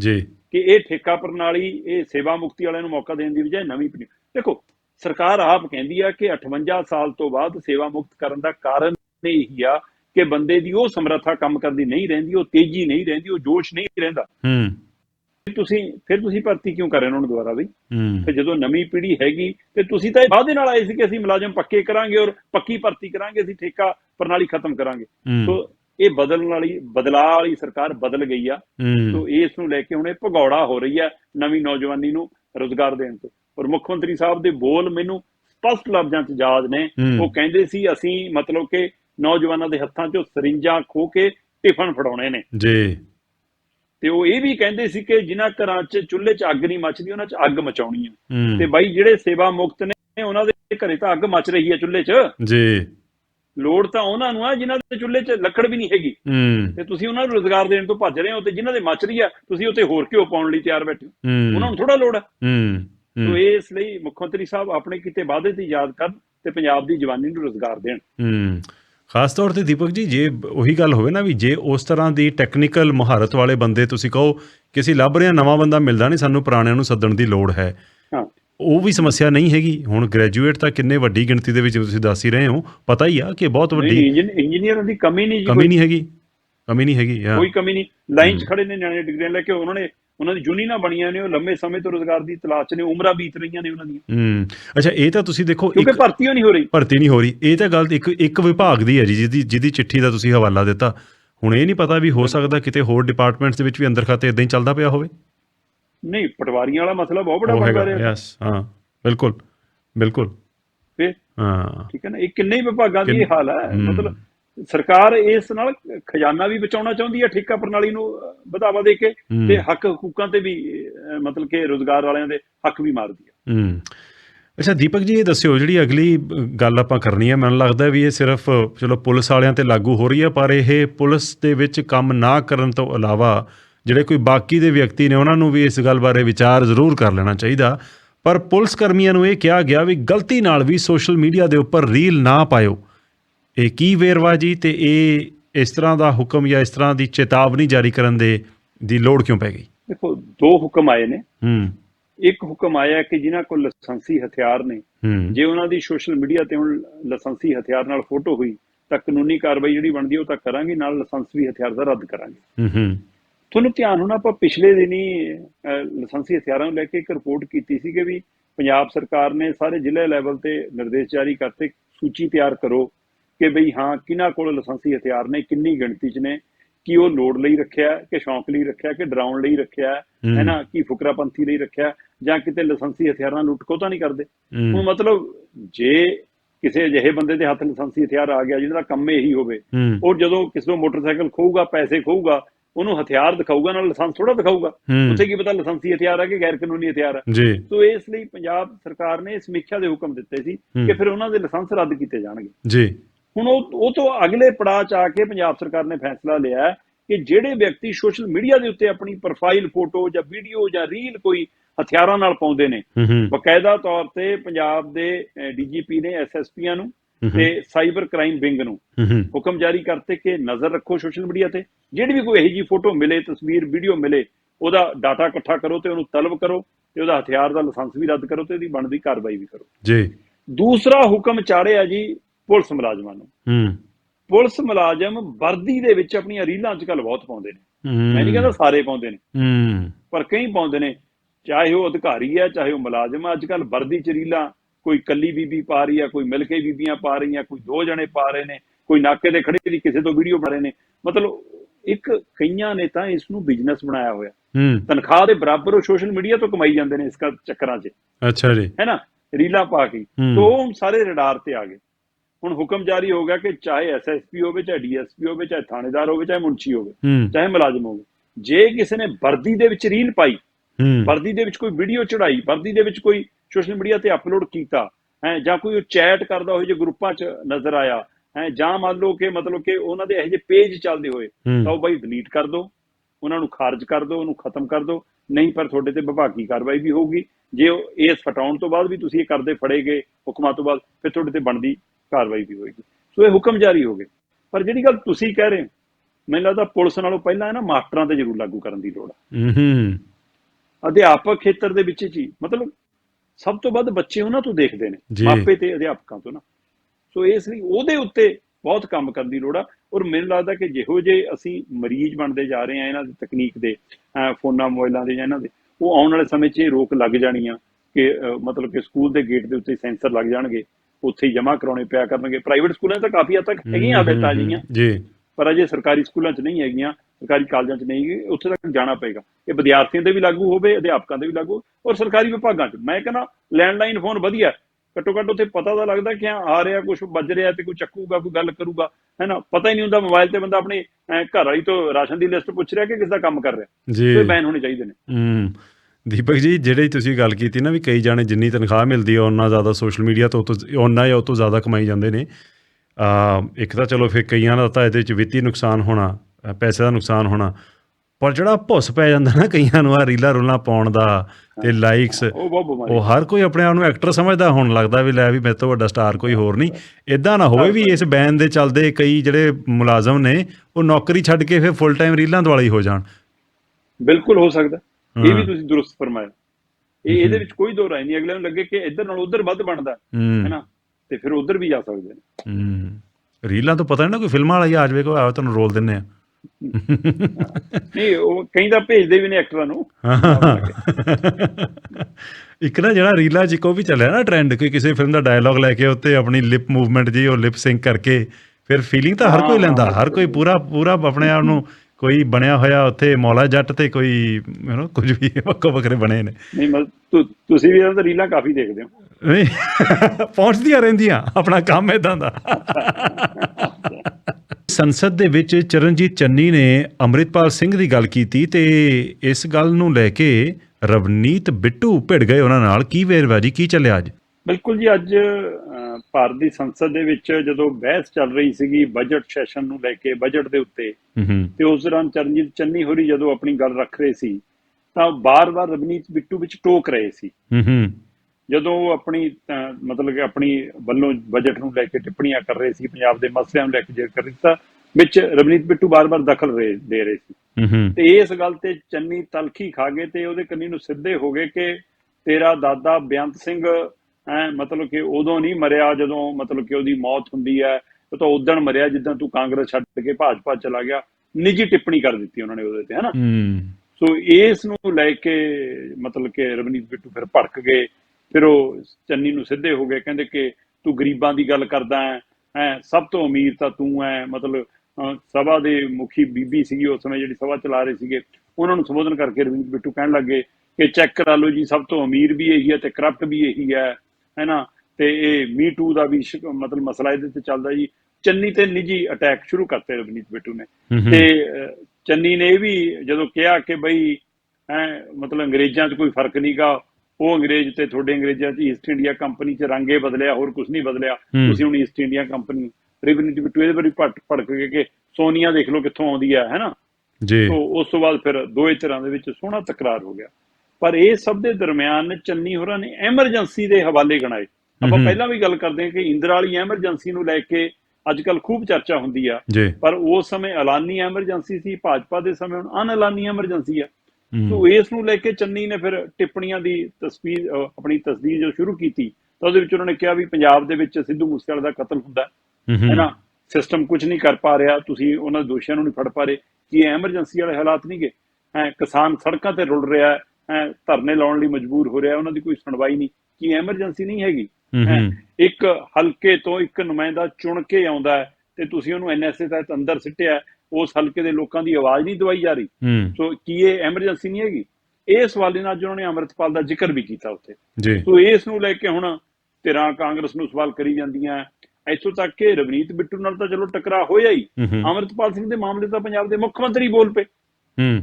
Speaker 1: ਜੀ।
Speaker 2: ਕਿ ਇਹ ਠੇਕਾ ਪ੍ਰਣਾਲੀ ਇਹ ਸੇਵਾ ਮੁਕਤੀ ਵਾਲਿਆਂ ਨੂੰ ਮੌਕਾ ਦੇਣ ਦੀ ਬਜਾਏ ਨਵੀਂ ਦੇਖੋ ਸਰਕਾਰ ਆਪ ਕਹਿੰਦੀ ਆ ਕਿ 58 ਸਾਲ ਤੋਂ ਬਾਅਦ ਸੇਵਾ ਮੁਕਤ ਕਰਨ ਦਾ ਕਾਰਨ ਇਹ ਹੀ ਆ ਕਿ ਬੰਦੇ ਦੀ ਉਹ ਸਮਰੱਥਾ ਕੰਮ ਕਰਨ ਦੀ ਨਹੀਂ ਰਹਿੰਦੀ ਉਹ ਤੇਜ਼ੀ ਨਹੀਂ ਰਹਿੰਦੀ ਉਹ ਜੋਸ਼ ਨਹੀਂ ਰਹਿੰਦਾ।
Speaker 1: ਹੂੰ।
Speaker 2: ਫਿਰ ਤੁਸੀਂ ਫਿਰ ਤੁਸੀਂ ਭਰਤੀ ਕਿਉਂ ਕਰ ਰਹੇ ਉਹਨਾਂ ਨੂੰ ਦੁਬਾਰਾ ਬਈ?
Speaker 1: ਹੂੰ।
Speaker 2: ਤੇ ਜਦੋਂ ਨਵੀਂ ਪੀੜ੍ਹੀ ਹੈਗੀ ਤੇ ਤੁਸੀਂ ਤਾਂ ਇਹ ਵਾਅਦੇ ਨਾਲ ਆਏ ਸੀ ਕਿ ਅਸੀਂ ਮੁਲਾਜ਼ਮ ਪੱਕੇ ਕਰਾਂਗੇ ਔਰ ਪੱਕੀ ਭਰਤੀ ਕਰਾਂਗੇ ਅਸੀਂ ਠੇਕਾ ਪ੍ਰਣਾਲੀ ਖਤਮ ਕਰਾਂਗੇ। ਸੋ ਇਹ ਬਦਲਣ ਵਾਲੀ ਬਦਲਾਅ ਵਾਲੀ ਸਰਕਾਰ ਬਦਲ ਗਈ ਆ। ਸੋ ਇਸ ਨੂੰ ਲੈ ਕੇ ਹੁਣ ਇਹ ਭਗੌੜਾ ਹੋ ਰਹੀ ਹੈ ਨਵੀਂ ਨੌਜਵਾਨੀ ਨੂੰ ਰੋਜ਼ਗਾਰ ਦੇਣ ਤੋਂ। ਔਰ ਮੁੱਖ ਮੰਤਰੀ ਸਾਹਿਬ ਦੇ ਬੋਲ ਮੈਨੂੰ ਸਪਸ਼ਟ ਲਫ਼ਜ਼ਾਂ 'ਚ ਯਾਦ ਨੇ। ਉਹ ਕਹਿੰਦੇ ਸੀ ਅਸੀਂ ਮਤਲਬ ਕਿ ਨੌਜਵਾਨਾਂ ਦੇ ਹੱਥਾਂ 'ਚੋਂ ਸਰਿੰਜਾਂ ਖੋ ਕੇ ਟਿਫਨ ਫੜਾਉਣੇ ਨੇ।
Speaker 1: ਜੀ।
Speaker 2: ਤੇ ਉਹ ਇਹ ਵੀ ਕਹਿੰਦੇ ਸੀ ਕਿ ਜਿਨ੍ਹਾਂ ਘਰਾਂ 'ਚ ਚੁੱਲ੍ਹੇ 'ਚ ਅੱਗ ਨਹੀਂ ਮੱਚਦੀ ਉਹਨਾਂ 'ਚ ਅੱਗ ਮਚਾਉਣੀ ਆ।
Speaker 1: ਹੂੰ।
Speaker 2: ਤੇ ਬਾਈ ਜਿਹੜੇ ਸੇਵਾ ਮੁਕਤ ਨੇ ਉਹਨਾਂ ਦੇ ਘਰੇ ਤਾਂ ਅੱਗ ਮਚ ਰਹੀ ਹੈ ਚੁੱਲ੍ਹੇ 'ਚ।
Speaker 1: ਜੀ।
Speaker 2: ਲੋੜ ਤਾਂ ਉਹਨਾਂ ਨੂੰ ਆ ਜਿਨ੍ਹਾਂ ਦੇ ਚੁੱਲ੍ਹੇ 'ਚ ਲੱਕੜ ਵੀ ਨਹੀਂ ਹੈਗੀ। ਤੇ ਤੁਸੀਂ ਉਹਨਾਂ ਨੂੰ ਰੋਜ਼ਗਾਰ ਦੇਣ ਤੋਂ ਭੱਜ ਰਹੇ ਹੋ ਤੇ ਜਿਨ੍ਹਾਂ ਦੇ ਮਚ ਰਹੀ ਆ ਤੁਸੀਂ ਉੱਤੇ ਹੋਰ ਘਿਓ ਪਾਉਣ ਲਈ ਤਿਆਰ ਬੈਠੇ ਹੋ। ਉਹਨਾਂ ਨੂੰ ਥੋੜਾ ਲੋੜ ਹੂੰ। ਸੋ ਇਸ ਲਈ ਮੁੱਖ ਮੰਤਰੀ ਸਾਹਿਬ ਆਪਣੇ ਕਿਤੇ ਵਾਅਦੇ ਤੇ ਯਾਦ ਕਰਨ ਤੇ ਪੰਜਾਬ ਦੀ ਜਵਾਨੀ ਨੂੰ ਰੋਜ਼ਗਾਰ ਦੇਣ।
Speaker 1: ਹੂੰ। ਖਾਸ ਤੌਰ ਤੇ ਦੀਪਕ ਜੀ ਜੇ ਉਹੀ ਗੱਲ ਹੋਵੇ ਨਾ ਵੀ ਜੇ ਉਸ ਤਰ੍ਹਾਂ ਦੀ ਟੈਕਨੀਕਲ ਮਹਾਰਤ ਵਾਲੇ ਬੰਦੇ ਤੁਸੀਂ ਕਹੋ ਕਿ ਅਸੀਂ ਲੱਭ ਰਹੇ ਹਾਂ ਨਵਾਂ ਬੰਦਾ ਮਿਲਦਾ ਨਹੀਂ ਸਾਨੂੰ ਪੁਰਾਣਿਆਂ ਨੂੰ ਸੱਦਣ ਦੀ ਲੋੜ ਹੈ।
Speaker 2: ਹਾਂ।
Speaker 1: ਉਹ ਵੀ ਸਮੱਸਿਆ ਨਹੀਂ ਹੈਗੀ। ਹੁਣ ਗ੍ਰੈਜੂਏਟ ਤਾਂ ਕਿੰਨੇ ਵੱਡੀ ਗਿਣਤੀ ਦੇ ਵਿੱਚ ਤੁਸੀਂ ਦੱਸ ਹੀ ਰਹੇ ਹੋ। ਪਤਾ ਹੀ ਆ ਕਿ ਬਹੁਤ ਵੱਡੀ
Speaker 2: ਇੰਜੀਨੀਅਰਾਂ ਦੀ ਕਮੀ ਨਹੀਂ ਜੀ
Speaker 1: ਕਮੀ ਨਹੀਂ ਹੈਗੀ। ਕਮੀ ਨਹੀਂ ਹੈਗੀ
Speaker 2: ਕੋਈ ਕਮੀ ਨਹੀਂ। ਲਾਈਨ 'ਚ ਖੜੇ ਨੇ ਨਿਆਣੇ ਡਿਗਰੀਆਂ ਲੈ ਕੇ ਉਹਨਾਂ ਨੇ ਉਹਨਾਂ ਦੀ ਯੂਨੀਅਨਾਂ ਬਣੀਆਂ ਨੇ ਉਹ ਲੰਮੇ ਸਮੇਂ ਤੋਂ ਰੋਜ਼ਗਾਰ ਦੀ ਤਲਾਸ਼ 'ਚ ਨੇ ਉਮਰਾਂ ਬੀਤ ਰਹੀਆਂ ਨੇ ਉਹਨਾਂ ਦੀਆਂ।
Speaker 1: ਹੂੰ ਅੱਛਾ ਇਹ ਤਾਂ ਤੁਸੀਂ ਦੇਖੋ
Speaker 2: ਕਿਉਂਕਿ ਭਰਤੀ ਨਹੀਂ ਹੋ ਰਹੀ।
Speaker 1: ਭਰਤੀ ਨਹੀਂ ਹੋ ਰਹੀ। ਇਹ ਤਾਂ ਗੱਲ ਇੱਕ ਇੱਕ ਵਿਭਾਗ ਦੀ ਹੈ ਜੀ ਜਿਹਦੀ ਜਿਹਦੀ ਚਿੱਠੀ ਦਾ ਤੁਸੀਂ ਹਵਾਲਾ ਦਿੱਤਾ। ਹੁਣ ਇਹ ਨਹੀਂ ਪਤਾ ਵੀ ਹੋ ਸਕਦਾ ਕਿਤੇ ਹੋਰ ਡਿਪਾਰਟਮੈਂਟਸ ਦੇ ਵਿੱਚ ਵੀ ਅੰਦਰ ਖਾਤੇ ਇਦਾਂ ਹੀ ਚੱਲਦਾ ਪਿਆ ਹੋਵੇ।
Speaker 2: ਨਹੀਂ ਪਟਵਾਰੀਆਂ ਵਾਲਾ ਮਸਲਾ ਬਹੁਤ ਵੱਡਾ
Speaker 1: ਹੈਗਾ
Speaker 2: ਰਿਹਾ।
Speaker 1: ਯੈਸ ਹਾਂ ਬਿਲਕੁਲ ਬਿਲਕੁਲ। ਹਾਂ।
Speaker 2: ਠੀਕ ਹੈ ਨਾ ਇਹ ਕਿੰਨੇ ਵਿਭਾਗਾਂ ਦੀ ਹਾਲ ਹੂੰ। ਮਤਲਬ ਸਰਕਾਰ ਇਸ ਨਾਲ ਖਜ਼ਾਨਾ ਵੀ ਬਚਾਉਣਾ ਚਾਹੁੰਦੀ ਹੈ ਠੇਕਾ ਪ੍ਰਣਾਲੀ ਨੂੰ ਵਧਾਵਾ ਦੇ ਕੇ। ਤੇ ਹੱਕ ਹਕੂਕਾਂ ਤੇ ਵੀ ਮਤਲਬ ਕਿ ਰੋਜ਼ਗਾਰ ਵਾਲਿਆਂ ਦੇ ਹੱਕ ਵੀ ਮਾਰਦੀ ਹੈ।
Speaker 1: ਹੂੰ। ਅੱਛਾ ਦੀਪਕ ਜੀ ਇਹ ਦੱਸਿਓ ਜਿਹੜੀ ਅਗਲੀ ਗੱਲ ਆਪਾਂ ਕਰਨੀ ਹੈ ਮੈਨੂੰ ਲੱਗਦਾ ਵੀ ਇਹ ਸਿਰਫ ਚਲੋ ਪੁਲਿਸ ਵਾਲਿਆਂ ਤੇ ਲਾਗੂ ਹੋ ਰਹੀ ਹੈ ਪਰ ਇਹ ਪੁਲਿਸ ਦੇ ਵਿੱਚ ਕੰਮ ਨਾ ਕਰਨ ਤੋਂ ਇਲਾਵਾ ਜਿਹੜੇ ਕੋਈ ਬਾਕੀ ਦੇ ਵਿਅਕਤੀ ਨੇ ਉਹਨਾਂ ਨੂੰ ਵੀ ਇਸ ਗੱਲ ਬਾਰੇ ਵਿਚਾਰ ਜ਼ਰੂਰ ਕਰ ਲੈਣਾ ਚਾਹੀਦਾ। ਪਰ ਪੁਲਿਸ ਕਰਮੀਆਂ ਨੂੰ ਇਹ ਕਿਹਾ ਗਿਆ ਵੀ ਗਲਤੀ ਨਾਲ ਵੀ ਸੋਸ਼ਲ ਮੀਡੀਆ ਦੇ ਉੱਪਰ ਰੀਲ ਨਾ ਪਾਇਓ। ਇਹ ਕੀ ਵੇਰਵਾ ਜੀ? ਤੇ ਇਹ ਇਸ ਤਰ੍ਹਾਂ ਦਾ ਹੁਕਮ ਜਾਂ ਇਸ ਤਰ੍ਹਾਂ ਦੀ ਚੇਤਾਵਨੀ ਜਾਰੀ ਕਰਨ ਦੇ ਦੀ ਲੋੜ ਕਿਉਂ ਪੈ ਗਈ?
Speaker 2: ਦੇਖੋ ਦੋ ਹੁਕਮ ਆਏ ਨੇ।
Speaker 1: ਹੂੰ।
Speaker 2: ਇੱਕ ਹੁਕਮ ਆਇਆ ਕਿ ਜਿਨ੍ਹਾਂ ਕੋਲ ਲਾਇਸੈਂਸੀ ਹਥਿਆਰ ਨੇ। ਜੇ ਉਹਨਾਂ ਦੀ ਸੋਸ਼ਲ ਮੀਡੀਆ ਤੇ ਹੁਣ ਲਾਇਸੈਂਸੀ ਹਥਿਆਰ ਨਾਲ ਫੋਟੋ ਹੋਈ ਤਾਂ ਕਾਨੂੰਨੀ ਕਾਰਵਾਈ ਜਿਹੜੀ ਬਣਦੀ ਉਹ ਤਾਂ ਕਰਾਂਗੇ ਨਾਲ ਲਾਇਸੈਂਸ ਵੀ ਹਥਿਆਰ ਦਾ ਰੱਦ ਕਰਾਂਗੇ।
Speaker 1: ਹੂੰ
Speaker 2: ਤੁਹਾਨੂੰ ਧਿਆਨ ਹੋਣਾ ਆਪਾਂ ਪਿਛਲੇ ਦਿਨੀ ਲਾਇਸੈਂਸੀ ਹਥਿਆਰਾਂ ਨੂੰ ਲੈ ਕੇ ਇੱਕ ਰਿਪੋਰਟ ਕੀਤੀ ਸੀ ਕਿ ਵੀ ਪੰਜਾਬ ਸਰਕਾਰ ਨੇ ਸਾਰੇ ਜ਼ਿਲ੍ਹੇ ਲੈਵਲ ਤੇ ਨਿਰਦੇਸ਼ ਜਾਰੀ ਕਰਤੇ ਸੂਚੀ ਤਿਆਰ ਕਰੋ। ਕਿ ਬਈ ਹਾਂ ਕਿਹਨਾਂ ਕੋਲ ਲਾਇਸੈਂਸੀ ਹਥਿਆਰ ਨੇ ਕਿੰਨੀ ਗਿਣਤੀ 'ਚ ਨੇ ਕੀ ਉਹ ਲੋੜ ਲਈ ਰੱਖਿਆ ਕਿ ਸ਼ੌਂਕ ਲਈ ਰੱਖਿਆ ਕਿ ਡਰਾਉਣ ਲਈ ਰੱਖਿਆ ਹੈ, ਨਾ ਕੀ ਫੁਕਰਾਪੰਥੀ ਲਈ ਰੱਖਿਆ ਜਾਂ ਕਿਤੇ ਲਾਇਸੈਂਸੀ ਹਥਿਆਰਾਂ ਨਾਲ ਲੁੱਟਖੋ ਤਾਂ ਨਹੀਂ ਕਰਦੇ। ਹੁਣ ਮਤਲਬ ਜੇ ਕਿਸੇ ਅਜਿਹੇ ਬੰਦੇ ਦੇ ਹੱਥ ਲਾਇਸੈਂਸੀ ਹਥਿਆਰ ਆ ਗਿਆ ਜਿਹਦਾ ਕੰਮ ਇਹੀ ਹੋਵੇ
Speaker 1: ਹੂੰ।
Speaker 2: ਔਰ ਜਦੋਂ ਕਿਸੇ ਤੋਂ ਮੋਟਰਸਾਈਕਲ ਖੋਊਗਾ ਪੈਸੇ ਖੋਊਗਾ ਉਹਨੂੰ ਹਥਿਆਰ ਦਿਖਾਊਗਾ ਨਾਲ ਲਾਇਸੈਂਸ ਥੋੜਾ ਦਿਖਾਊਗਾ। ਉੱਥੇ ਕੀ ਪਤਾ ਲਾਇਸੈਂਸੀ ਹਥਿਆਰ ਹੈ ਕਿ ਗੈਰ ਕਾਨੂੰਨੀ ਹਥਿਆਰ ਹੈ
Speaker 1: ਜੀ।
Speaker 2: ਸੋ ਇਸ ਲਈ ਪੰਜਾਬ ਸਰਕਾਰ ਨੇ ਸਮੀਖਿਆ ਦੇ ਹੁਕਮ ਦਿੱਤੇ ਸੀ। ਕਿ ਫਿਰ ਉਹਨਾਂ ਦੇ ਲਾਇਸੈਂਸ ਰੱਦ ਕੀਤੇ ਜਾਣਗੇ।
Speaker 1: ਜੀ।
Speaker 2: ਹੁਣ ਉਹ ਉਹ ਤੋਂ ਅਗਲੇ ਪੜਾਅ ਚ ਆ ਕੇ ਪੰਜਾਬ ਸਰਕਾਰ ਨੇ ਫੈਸਲਾ ਲਿਆ ਕਿ ਜਿਹੜੇ ਵਿਅਕਤੀ ਸੋਸ਼ਲ ਮੀਡੀਆ ਦੇ ਉੱਤੇ ਆਪਣੀ ਪ੍ਰੋਫਾਈਲ ਫੋਟੋ ਜਾਂ ਵੀਡੀਓ ਜਾਂ ਰੀਲ ਕੋਈ ਹਥਿਆਰਾਂ ਨਾਲ ਪਾਉਂਦੇ ਨੇ ਬਕਾਇਦਾ ਤੌਰ ਤੇ ਪੰਜਾਬ ਦੇ ਡੀਜੀਪੀ ਨੇ ਐਸਐਸਪੀਆਂ ਨੂੰ। ਤੇ ਸਾਈਬਰ ਕ੍ਰਾਈਮ ਵਿੰਗ ਨੂੰ ਹੁਕਮ ਜਾਰੀ ਕਰਤੇ ਕਿ ਨਜ਼ਰ ਰੱਖੋ ਸੋਸ਼ਲ ਮੀਡੀਆ ਤੇ। ਜਿਹੜੀ ਵੀ ਕੋਈ ਇਹੋ ਜੀ ਫੋਟੋ ਮਿਲੇ ਤਸਵੀਰ ਵੀਡੀਓ ਮਿਲੇ ਉਹਦਾ ਡਾਟਾ ਇਕੱਠਾ ਕਰੋ ਤੇ ਉਹਨੂੰ ਤਲਬ ਕਰੋ ਤੇ ਉਹਦਾ ਹਥਿਆਰ ਦਾ ਲਾਇਸੈਂਸ ਵੀ ਰੱਦ ਕਰੋ ਤੇ ਉਹਦੀ ਬਣਦੀ ਕਾਰਵਾਈ ਵੀ ਕਰੋ।
Speaker 1: ਜੀ।
Speaker 2: ਦੂਸਰਾ ਹੁਕਮ ਚਾੜਿਆ ਜੀ ਪੁਲਿਸ ਮੁਲਾਜ਼ਮਾਂ ਨੂੰ।
Speaker 1: ਹੂੰ।
Speaker 2: ਪੁਲਿਸ ਮੁਲਾਜ਼ਮ ਵਰਦੀ ਦੇ ਵਿੱਚ ਆਪਣੀਆਂ ਰੀਲਾਂ ਅੱਜ ਕੱਲ ਬਹੁਤ ਪਾਉਂਦੇ ਨੇ। ਮੈਂ ਨਹੀਂ ਕਹਿੰਦਾ ਸਾਰੇ ਪਾਉਂਦੇ ਨੇ।
Speaker 1: ਹੂੰ।
Speaker 2: ਪਰ ਕਈ ਪਾਉਂਦੇ ਨੇ। ਚਾਹੇ ਉਹ ਅਧਿਕਾਰੀ ਹੈ ਚਾਹੇ ਉਹ ਮੁਲਾਜ਼ਮ ਹੈ ਅੱਜ ਕੱਲ ਵਰਦੀ ਚ ਰੀਲਾਂ ਕੋਈ ਕੱਲੀ ਬੀਬੀ ਪਾ ਰਹੀ ਹੈ ਕੋਈ ਮਿਲ ਕੇ ਬੀਬੀਆਂ ਪਾ ਰਹੀਆਂ ਕੋਈ ਦੋ ਜਣੇ ਪਾ ਰਹੇ ਨੇ ਕੋਈ ਨਾਕੇ ਦੇ ਖੜੇ ਦੀ ਕਿਸੇ ਤੋਂ ਵੀਡੀਓ ਬਣਾ ਰਹੇ ਨੇ। ਮਤਲਬ ਇੱਕ ਕਈਆਂ ਨੇ ਤਾਂ ਇਸ ਨੂੰ ਬਿਜ਼ਨਸ ਬਣਾਇਆ ਹੋਇਆ। ਤਨਖਾਹ ਦੇ ਬਰਾਬਰ ਉਹ ਸੋਸ਼ਲ ਮੀਡੀਆ ਤੋਂ ਕਮਾਈ ਜਾਂਦੇ ਨੇ ਇਸ ਚੱਕਰਾਂ 'ਚ।
Speaker 1: ਅੱਛਾ ਜੀ।
Speaker 2: ਹੈ ਨਾ? ਰੀਲਾਂ ਪਾ ਕੇ। ਤੋਂ ਸਾਰੇ ਰਡਾਰ ਤੇ ਆ ਗਏ। ਹੁਣ ਹੁਕਮ ਜਾਰੀ ਹੋ ਗਿਆ ਕਿ ਚਾਹੇ ਐਸਐਸਪੀ ਹੋਵੇ ਚਾਹੇ ਡੀਐਸਪੀ ਹੋਵੇ ਚਾਹੇ ਥਾਣੇਦਾਰ ਹੋਵੇ ਚਾਹੇ ਮੁਨਸ਼ੀ ਹੋਵੇ ਚਾਹੇ ਮੁਲਾਜ਼ਮ ਹੋਵੇ ਜੇ ਕਿਸੇ ਨੇ ਵਰਦੀ ਦੇ ਵਿੱਚ ਰੀਲ ਪਾਈ ਵਰਦੀ ਦੇ ਵਿੱਚ ਕੋਈ ਵੀਡੀਓ ਚੜਾਈ ਵਰਦੀ ਦੇ ਵਿੱਚ ਕੋਈ ਸੋਸ਼ਲ ਮੀਡੀਆ ਤੇ ਅਪਲੋਡ ਕੀਤਾ ਹੈ ਜਾਂ ਕੋਈ ਉਹ ਚੈਟ ਕਰਦਾ ਹੋਏ ਜੇ ਗਰੁੱਪਾਂ 'ਚ ਨਜ਼ਰ ਆਇਆ ਹੈ ਜਾਂ ਮੰਨ ਲਓ ਕਿ ਮਤਲਬ ਕਿ ਉਹਨਾਂ ਦੇ ਇਹੋ ਜਿਹੇ ਪੇਜ ਚੱਲਦੇ ਹੋਏ। ਤਾਂ ਉਹ ਬਾਈ ਡਿਲੀਟ ਕਰ ਦਿਓ ਉਹਨਾਂ ਨੂੰ ਖਾਰਜ ਕਰ ਦਿਓ ਉਹਨੂੰ ਖਤਮ ਕਰ ਦਿਓ ਨਹੀਂ ਪਰ ਤੁਹਾਡੇ ਤੇ ਵਿਭਾਗੀ ਕਾਰਵਾਈ ਵੀ ਹੋਊਗੀ ਜੇ ਇਸ ਹਟਾਉਣ ਤੋਂ ਬਾਅਦ ਵੀ ਤੁਸੀਂ ਇਹ ਕਰਦੇ ਫੜੇ ਗਏ ਹੁਕਮਾਂ ਤੋਂ ਬਾਅਦ ਫਿਰ ਤੁਹਾਡੇ ਤੇ ਬਣਦੀ ਕਾਰਵਾਈ ਵੀ ਹੋਏਗੀ। ਸੋ ਇਹ ਹੁਕਮ ਜਾਰੀ ਹੋ ਗਏ। ਪਰ ਜਿਹੜੀ ਗੱਲ ਤੁਸੀਂ ਕਹਿ ਰਹੇ ਹੋ ਮੈਨੂੰ ਲੱਗਦਾ ਪੁਲਿਸ ਨਾਲੋਂ ਪਹਿਲਾਂ ਇਹਨਾਂ ਮਾਸਟਰਾਂ ਤੇ ਜ਼ਰੂਰ ਲਾਗੂ ਕਰਨ ਦੀ ਲੋੜ ਹੈ
Speaker 1: ਹੂੰ
Speaker 2: ਅਧਿਆਪਕ ਖੇਤਰ ਦੇ ਵਿੱਚ ਜੀ ਮਤਲਬ ਸਭ ਤੋਂ ਵੱਧ ਬੱਚੇ ਉਹਨਾਂ ਤੋਂ ਦੇਖਦੇ ਨੇ। ਮਾਪੇ ਤੇ ਅਧਿਆਪਕਾਂ ਤੋਂ ਨਾ। ਸੋ ਇਸ ਲਈ ਉਹਦੇ ਉੱਤੇ ਬਹੁਤ ਕੰਮ ਕਰਨ ਦੀ ਲੋੜ ਆ। ਔਰ ਮੈਨੂੰ ਲੱਗਦਾ ਕਿ ਜਿਹੋ ਜੇ ਅਸੀਂ ਮਰੀਜ਼ ਬਣਦੇ ਜਾ ਰਹੇ ਆ ਇਹਨਾਂ ਦੀ ਤਕਨੀਕ ਦੇ ਫੋਨਾਂ ਮੋਬਾਈਲਾਂ ਦੇ ਜਾਂ ਇਹਨਾਂ ਦੇ ਉਹ ਆਉਣ ਵਾਲੇ ਸਮੇਂ 'ਚ ਇਹ ਰੋਕ ਲੱਗ ਜਾਣੀ ਆ ਕਿ ਮਤਲਬ ਕਿ ਸਕੂਲ ਦੇ ਗੇਟ ਦੇ ਉੱਤੇ ਸੈਂਸਰ ਲੱਗ ਜਾਣਗੇ। ਉੱਥੇ ਜਮ੍ਹਾਂ ਕਰਾਉਣੇ ਪਿਆ ਕਰਨਗੇ। ਪ੍ਰਾਈਵੇਟ ਸਕੂਲਾਂ 'ਚ ਤਾਂ ਕਾਫੀ ਹੱਦ ਤੱਕ ਹੈਗੀਆਂ ਆਦਤਾਂ ਆ ਜਿਹੀਆਂ
Speaker 1: ਜੀ।
Speaker 2: ਪਰ ਅਜੇ ਸਰਕਾਰੀ ਸਕੂਲਾਂ 'ਚ ਨਹੀਂ ਹੈਗੀਆਂ ਸਰਕਾਰੀ ਕਾਲਜਾਂ 'ਚ ਨਹੀਂ ਹੈਗੀ ਉੱਥੇ ਤੱਕ ਜਾਣਾ ਪਏਗਾ। ਇਹ ਵਿਦਿਆਰਥੀਆਂ ਦੇ ਵੀ ਲਾਗੂ ਹੋਵੇ ਅਧਿਆਪਕਾਂ ਦੇ ਵੀ ਲਾਗੂ ਔਰ ਸਰਕਾਰੀ ਵਿਭਾਗਾਂ 'ਚ। ਮੈਂ ਕਹਿੰਦਾ ਲੈਂਡਲਾਈਨ ਫੋਨ ਵਧੀਆ। ਘੱਟੋ ਘੱਟ ਉੱਥੇ ਪਤਾ ਤਾਂ ਲੱਗਦਾ ਕਿ ਹਾਂ ਆ ਰਿਹਾ ਕੁਝ ਵੱਜ ਰਿਹਾ ਤੇ ਕੋਈ ਚੱਕੂਗਾ ਕੋਈ ਗੱਲ ਕਰੂਗਾ ਹੈਨਾ ਪਤਾ ਹੀ ਨਹੀਂ ਹੁੰਦਾ ਮੋਬਾਈਲ ਤੇ ਬੰਦਾ ਆਪਣੀ ਘਰ ਵਾਲੀ ਤੋਂ ਰਾਸ਼ਨ ਦੀ ਲਿਸਟ ਪੁੱਛ ਰਿਹਾ ਕਿ ਕਿਸ ਦਾ ਕੰਮ ਕਰ ਰਿਹਾ।
Speaker 1: ਜੀ।
Speaker 2: ਬੈਨ ਹੋਣੇ ਚਾਹੀਦੇ ਨੇ।
Speaker 1: ਹੂੰ। ਦੀਪਕ ਜੀ ਜਿਹੜੇ ਤੁਸੀਂ ਗੱਲ ਕੀਤੀ ਨਾ ਵੀ ਕਈ ਜਾਣੇ ਜਿੰਨੀ ਤਨਖਾਹ ਮਿਲਦੀ ਹੈ ਉਹਨਾਂ ਜ਼ਿਆਦਾ ਸੋਸ਼ਲ ਮੀਡੀਆ ਤੋਂ ਉਹ ਤੋਂ ਉਹਨਾਂ ਜਾਂ ਉਹ ਤੋਂ ਜ਼ਿਆਦਾ ਕਮਾਈ ਜਾਂਦੇ ਨੇ। ਆ ਇੱਕ ਤਾਂ ਚਲੋ ਫਿਰ ਕਈਆਂ ਦਾ ਤਾਂ ਇਹਦੇ ਵਿੱਚ ਵਿੱਤੀ ਨੁਕਸਾਨ ਹੋਣਾ ਪੈਸੇ ਦਾ ਨੁਕਸਾਨ ਹੋਣਾ ਪਰ ਜਿਹੜਾ ਭੁੱਸ ਪੈ ਜਾਂਦਾ ਨਾ ਕਈਆਂ ਨੂੰ ਆ ਰੀਲਾ ਰੁਲਾ ਪਾਉਣ ਦਾ ਤੇ ਲਾਈਕਸ
Speaker 2: ਉਹ
Speaker 1: ਹਰ ਕੋਈ ਆਪਣੇ ਆਪ ਨੂੰ ਐਕਟਰ ਸਮਝਦਾ ਹੁਣ ਲੱਗਦਾ ਵੀ ਲੈ ਵੀ ਮੇਰੇ ਤੋਂ ਵੱਡਾ ਸਟਾਰ ਕੋਈ ਹੋਰ ਨਹੀਂ। ਇਦਾਂ ਨਾ ਹੋਵੇ ਵੀ ਇਸ ਬੈਨ ਦੇ ਚੱਲਦੇ ਕਈ ਜਿਹੜੇ ਮੁਲਾਜ਼ਮ ਨੇ ਉਹ ਨੌਕਰੀ ਛੱਡ ਕੇ ਫਿਰ ਫੁੱਲ ਟਾਈਮ ਰੀਲਾਂ ਦੁਆਲੇ ਹੀ ਹੋ ਜਾਣ।
Speaker 2: ਬਿਲਕੁਲ ਹੋ ਸਕਦਾ। ਇਹ ਵੀ। ਤੁਸੀਂ ਦੁਰਸਤ ਫਰਮਾਇਆ। ਇਹ ਇਹਦੇ। ਵਿੱਚ ਕੋਈ ਦੋ ਰਾਏ ਨਹੀਂ ਅਗਲੇ ਨੂੰ ਲੱਗੇ ਕਿ ਇੱਧਰ ਨਾਲ ਉੱਧਰ ਵੱਧ ਬਣਦਾ ਹੈ ਨਾ? ਤੇ ਫਿਰ ਉੱਧਰ ਵੀ ਜਾ ਸਕਦੇ ਨੇ।
Speaker 1: ਹੂੰ। ਰੀਲਾਂ ਤੋਂ ਪਤਾ ਨਹੀਂ ਨਾ ਕੋਈ ਫਿਲਮਾਂ ਵਾਲਾ ਹੀ ਆ ਜਾਵੇ ਕੋਈ ਆ ਤੁਹਾਨੂੰ ਰੋਲ ਦਿੰਨੇ ਆ।
Speaker 2: ਨਹੀਂ ਉਹ ਕਈ ਤਾਂ ਭੇਜਦੇ ਵੀ ਨੇ ਐਕਟਰਾਂ ਨੂੰ।
Speaker 1: ਇੱਕ ਨਾ ਜਿਹੜਾ ਰੀਲਾਂ ਇੱਕ ਉਹ ਵੀ ਚੱਲਿਆ ਨਾ ਟ੍ਰੈਂਡ ਕਿ ਕਿਸੇ ਫਿਲਮ ਦਾ ਡਾਇਲੌਗ ਲੈ ਕੇ ਉੱਤੇ ਆਪਣੀ ਲਿਪ ਮੂਵਮੈਂਟ ਜੀ ਉਹ ਲਿਪ ਸਿੰਕ ਕਰਕੇ ਫਿਰ ਫੀਲਿੰਗ ਤਾਂ ਹਰ ਕੋਈ ਲੈਂਦਾ ਹਰ ਕੋਈ ਪੂਰਾ ਪੂਰਾ ਆਪਣੇ ਆਪ ਨੂੰ ਕੋਈ ਬਣਿਆ ਹੋਇਆ ਉੱਥੇ ਮੌਲਾ ਜੱਟ ਤੇ ਕੋਈ ਯੂ نو ਕੁਝ ਵੀ ਵੱਖੋ ਵੱਖਰੇ ਬਣੇ ਨੇ।
Speaker 2: ਨਹੀਂ ਮਤਲਬ ਤੁਸੀਂ ਵੀ ਇਹਨਾਂ ਦਾ ਰੀਲਾਂ ਕਾਫੀ ਦੇਖਦੇ ਹੋ।
Speaker 1: ਨਹੀਂ ਪਹੁੰਚਦੀਆਂ ਰਹਿੰਦੀਆਂ ਆਪਣਾ ਕੰਮ ਇਦਾਂ ਦਾ। ਸੰਸਦ ਦੇ ਵਿੱਚ ਚਰਨਜੀਤ ਚੰਨੀ ਨੇ ਅੰਮ੍ਰਿਤਪਾਲ ਸਿੰਘ ਦੀ ਗੱਲ ਕੀਤੀ ਤੇ ਇਸ ਗੱਲ ਨੂੰ ਲੈ ਕੇ ਰਵਨੀਤ ਬਿੱਟੂ ਭਿੜ ਗਏ ਉਹਨਾਂ ਨਾਲ। ਕੀ ਵੇਰਵਾਜੀ ਕੀ ਚੱਲਿਆ ਅੱਜ?
Speaker 2: ਬਿਲਕੁਲ ਜੀ ਅੱਜ ਭਾਰਤ ਦੀ ਸੰਸਦ ਦੇ ਵਿੱਚ ਜਦੋਂ ਬਹਿਸ ਚੱਲ ਰਹੀ ਸੀਗੀ ਬਜਟ ਸੈਸ਼ਨ ਨੂੰ ਲੈ ਕੇ ਬਜਟ ਦੇ ਉੱਤੇ ਤੇ ਉਸ ਦੌਰਾਨ ਚਰਨਜੀਤ ਚੰਨੀ ਹੋਰੀ ਜਦੋਂ ਆਪਣੀ ਗੱਲ ਰੱਖ ਰਹੇ ਸੀ ਤਾਂ ਬਾਰ-ਬਾਰ ਰਵਨੀਤ ਬਿੱਟੂ ਵਿੱਚ ਟੋਕ ਰਹੇ ਸੀ। ਜਦੋਂ ਉਹ ਆਪਣੀ ਮਤਲਬ ਕਿ ਆਪਣੀ ਵੱਲੋਂ ਬਜਟ ਨੂੰ ਲੈ ਕੇ ਟਿੱਪਣੀਆਂ ਕਰ ਰਹੇ ਸੀ ਪੰਜਾਬ ਦੇ ਮਸਲਿਆਂ ਨੂੰ ਲੈ ਕੇ ਜ਼ਿਕਰ ਕੀਤਾ ਵਿੱਚ ਰਵਨੀਤ ਬਿੱਟੂ ਬਾਰ-ਬਾਰ ਦਖਲ ਰਹੇ- ਦੇ ਰਹੇ ਸੀ। ਤੇ ਇਸ ਗੱਲ ਤੇ ਚੰਨੀ ਤਲਖੀ ਖਾ ਗਏ ਤੇ ਉਹਦੇ ਕੰਨੀ ਨੂੰ ਸਿੱਧੇ ਹੋ ਗਏ ਕਿ ਤੇਰਾ ਦਾਦਾ ਬੇਅੰਤ ਸਿੰਘ ਐ ਮਤਲਬ ਕਿ ਉਦੋਂ ਨਹੀਂ ਮਰਿਆ ਜਦੋਂ ਮਤਲਬ ਕਿ ਉਹਦੀ ਮੌਤ ਹੁੰਦੀ ਹੈ ਉਹ ਤਾਂ ਉਦੋਂ ਮਰਿਆ ਜਿੱਦਾਂ ਤੂੰ ਕਾਂਗਰਸ ਛੱਡ ਕੇ ਭਾਜਪਾ ਚਲਾ ਗਿਆ ਨਿੱਜੀ ਟਿੱਪਣੀ ਕਰ ਦਿੱਤੀ ਉਹਨਾਂ ਨੇ ਉਹਦੇ ਤੇ ਹੈਨਾ?
Speaker 1: ਹੂੰ।
Speaker 2: ਸੋ ਇਸ ਨੂੰ ਲੈ ਕੇ ਮਤਲਬ ਕਿ ਰਵਨੀਤ ਬਿੱਟੂ ਫਿਰ ਭੜਕ ਗਏ ਫਿਰ ਉਹ ਚੰਨੀ ਨੂੰ ਸਿੱਧੇ ਹੋ ਗਏ ਕਹਿੰਦੇ ਕਿ ਤੂੰ ਗਰੀਬਾਂ ਦੀ ਗੱਲ ਕਰਦਾ ਹੈ ਹੈਂ, ਸਭ ਤੋਂ ਅਮੀਰ ਤਾਂ ਤੂੰ ਹੈ ਮਤਲਬ ਸਭਾ ਦੇ ਮੁਖੀ ਬੀਬੀ ਸੀਗੀ ਉਸ ਸਮੇਂ ਜਿਹੜੀ ਸਭਾ ਚਲਾ ਰਹੇ ਸੀਗੇ ਉਹਨਾਂ ਨੂੰ ਸੰਬੋਧਨ ਕਰਕੇ ਰਵਨੀਤ ਬਿੱਟੂ ਕਹਿਣ ਲੱਗੇ ਕਿ ਚੈੱਕ ਕਰਾ ਲਓ ਜੀ ਸਭ ਤੋਂ ਅਮੀਰ ਵੀ ਇਹੀ ਹੈ ਤੇ ਕਰਪਟ ਵੀ ਇਹੀ ਹੈ। ਹੈਨਾ? ਤੇ ਇਹ ਮੀ ਟੂ ਦਾ ਵੀ ਮਤਲਬ ਮਸਲਾ ਇਹਦੇ ਤੇ ਚੱਲਦਾ ਜੀ। ਚੰਨੀ ਤੇ ਨਿੱਜੀ ਅਟੈਕ ਸ਼ੁਰੂ ਕਰਤੇ ਰਵਨੀਤ ਬਿੱਟੂ ਨੇ।
Speaker 1: ਹੂੰ ਹੂੰ।
Speaker 2: ਤੇ ਚੰਨੀ ਨੇ ਇਹ ਵੀ ਜਦੋਂ ਕਿਹਾ ਕਿ ਬਈ ਐ ਮਤਲਬ ਅੰਗਰੇਜ਼ਾਂ 'ਚ ਕੋਈ ਫ਼ਰਕ ਨਹੀਂਗਾ ਉਹ ਅੰਗਰੇਜ਼ ਤੇ ਤੁਹਾਡੇ ਅੰਗਰੇਜ਼ਾਂ 'ਚ ਈਸਟ ਇੰਡੀਆ ਕੰਪਨੀ 'ਚ ਰੰਗੇ ਬਦਲਿਆ ਹੋਰ ਕੁਝ ਨਹੀਂ ਬਦਲਿਆ।
Speaker 1: ਹੂੰ।
Speaker 2: ਤੁਸੀਂ ਹੁਣ East India Company revenue Bittu ਇਹਦੇ ਬਾਰੇ ਭਟ ਭੜਕ ਗਏ ਕਿ ਸੋਨੀਆ ਦੇਖ ਲਓ ਕਿੱਥੋਂ ਆਉਂਦੀ ਹੈ ਹੈਨਾ?
Speaker 1: ਜੀ।
Speaker 2: ਤੋਂ ਉਸ ਤੋਂ ਬਾਅਦ ਫਿਰ ਦੋਏ ਤਰ੍ਹਾਂ ਦੇ ਵਿੱਚ ਸੋਹਣਾ ਤਕਰਾਰ ਹੋ ਗਿਆ। ਪਰ ਇਹ ਸਭ ਦੇ ਦਰਮਿਆਨ ਚੰਨੀ ਹੋਰਾਂ ਨੇ ਐਮਰਜੈਂਸੀ ਦੇ ਹਵਾਲੇ ਗਣਾਏ। ਆਪਾਂ। ਪਹਿਲਾਂ ਵੀ ਗੱਲ ਕਰਦੇ ਹਾਂ ਕਿ ਇੰਦਰਾ ਵਾਲੀ ਐਮਰਜੈਂਸੀ ਨੂੰ ਲੈ ਕੇ ਅੱਜ ਕੱਲ ਖੂਬ ਚਰਚਾ ਹੁੰਦੀ ਆ। ਪਰ ਉਸ ਸਮੇਂ ਐਲਾਨੀ ਐਮਰਜੈਂਸੀ ਸੀ ਭਾਜਪਾ ਦੇ ਸਮੇਂ ਹੁਣ ਅਨਐਲਾਨੀ ਐਮਰਜੈਂਸੀ ਆ। ਸੋ ਇਸ ਨੂੰ ਲੈ ਕੇ ਚੰਨੀ ਨੇ ਫਿਰ ਟਿੱਪਣੀਆਂ ਦੀ ਤਸਵੀਰ ਆਪਣੀ ਤਸਦੀਰ ਜੋ ਸ਼ੁਰੂ ਕੀਤੀ ਤਾਂ ਉਹਦੇ ਵਿੱਚ ਉਹਨਾਂ ਨੇ ਕਿਹਾ ਵੀ ਪੰਜਾਬ ਦੇ ਵਿੱਚ ਸਿੱਧੂ ਮੂਸੇਵਾਲੇ ਦਾ ਕਤਲ ਹੁੰਦਾ ਹੈ। ਨਾ ਸਿਸਟਮ ਕੁਝ ਨਹੀਂ ਕਰ ਪਾ ਰਿਹਾ ਤੁਸੀਂ ਉਹਨਾਂ ਦੋਸ਼ੀਆਂ ਨੂੰ ਨਹੀਂ ਫੜ ਪਾ ਰਹੇ। ਕੀ ਐਮਰਜੈਂਸੀ ਵਾਲੇ ਹਾਲਾਤ ਨਹੀਂਗੇ? ਹੈ ਕਿਸਾਨ ਸੜਕਾਂ ਤੇ ਰੁਲ ਰਿਹਾ ਹੈਂ, ਧਰਨੇ ਲਾਉਣ ਲਈ ਮਜਬੂਰ ਹੋ ਰਿਹਾ ਉਹਨਾਂ ਦੀ ਕੋਈ ਸੁਣਵਾਈ ਨਹੀਂ। ਕੀ ਐਮਰਜੈਂਸੀ ਨਹੀਂ ਹੈਗੀ। ਇੱਕ ਹਲਕੇ ਤੋਂ ਇੱਕ ਨੁਮਾਇੰਦਾ ਚੁਣ ਕੇ ਆਉਂਦਾ ਤੇ ਤੁਸੀਂ ਉਹਨੂੰ ਐਨਐਸਏ ਤਹਿਤ ਅੰਦਰ ਸਿੱਟਿਆ ਉਸ ਹਲਕੇ ਦੇ ਲੋਕਾਂ ਦੀ ਆਵਾਜ਼ ਨਹੀਂ ਦਵਾਈ ਜਾ ਰਹੀ। ਸੋ ਕੀ ਇਹ ਐਮਰਜੈਂਸੀ ਨਹੀਂ ਹੈਗੀ? ਇਹ ਸਵਾਲੇ ਨਾਲ ਜਿਹਨਾਂ ਨੇ ਅੰਮ੍ਰਿਤਪਾਲ ਦਾ ਜ਼ਿਕਰ ਵੀ ਕੀਤਾ ਉੱਥੇ।
Speaker 1: ਜੀ।
Speaker 2: ਸੋ ਇਸ ਨੂੰ ਲੈ ਕੇ ਹੁਣ ਧਿਰਾਂ ਕਾਂਗਰਸ ਨੂੰ ਸਵਾਲ ਕਰੀ ਜਾਂਦੀਆਂ ਇੱਥੋਂ ਤੱਕ ਕਿ ਰਵਨੀਤ ਬਿੱਟੂ ਨਾਲ ਤਾਂ ਚਲੋ ਟਕਰਾਅ ਹੋਇਆ ਹੀ। ਅੰਮ੍ਰਿਤਪਾਲ ਸਿੰਘ ਦੇ ਮਾਮਲੇ ਤਾਂ ਪੰਜਾਬ ਦੇ ਮੁੱਖ ਮੰਤਰੀ ਬੋਲ ਪਏ।
Speaker 1: ਹੂੰ।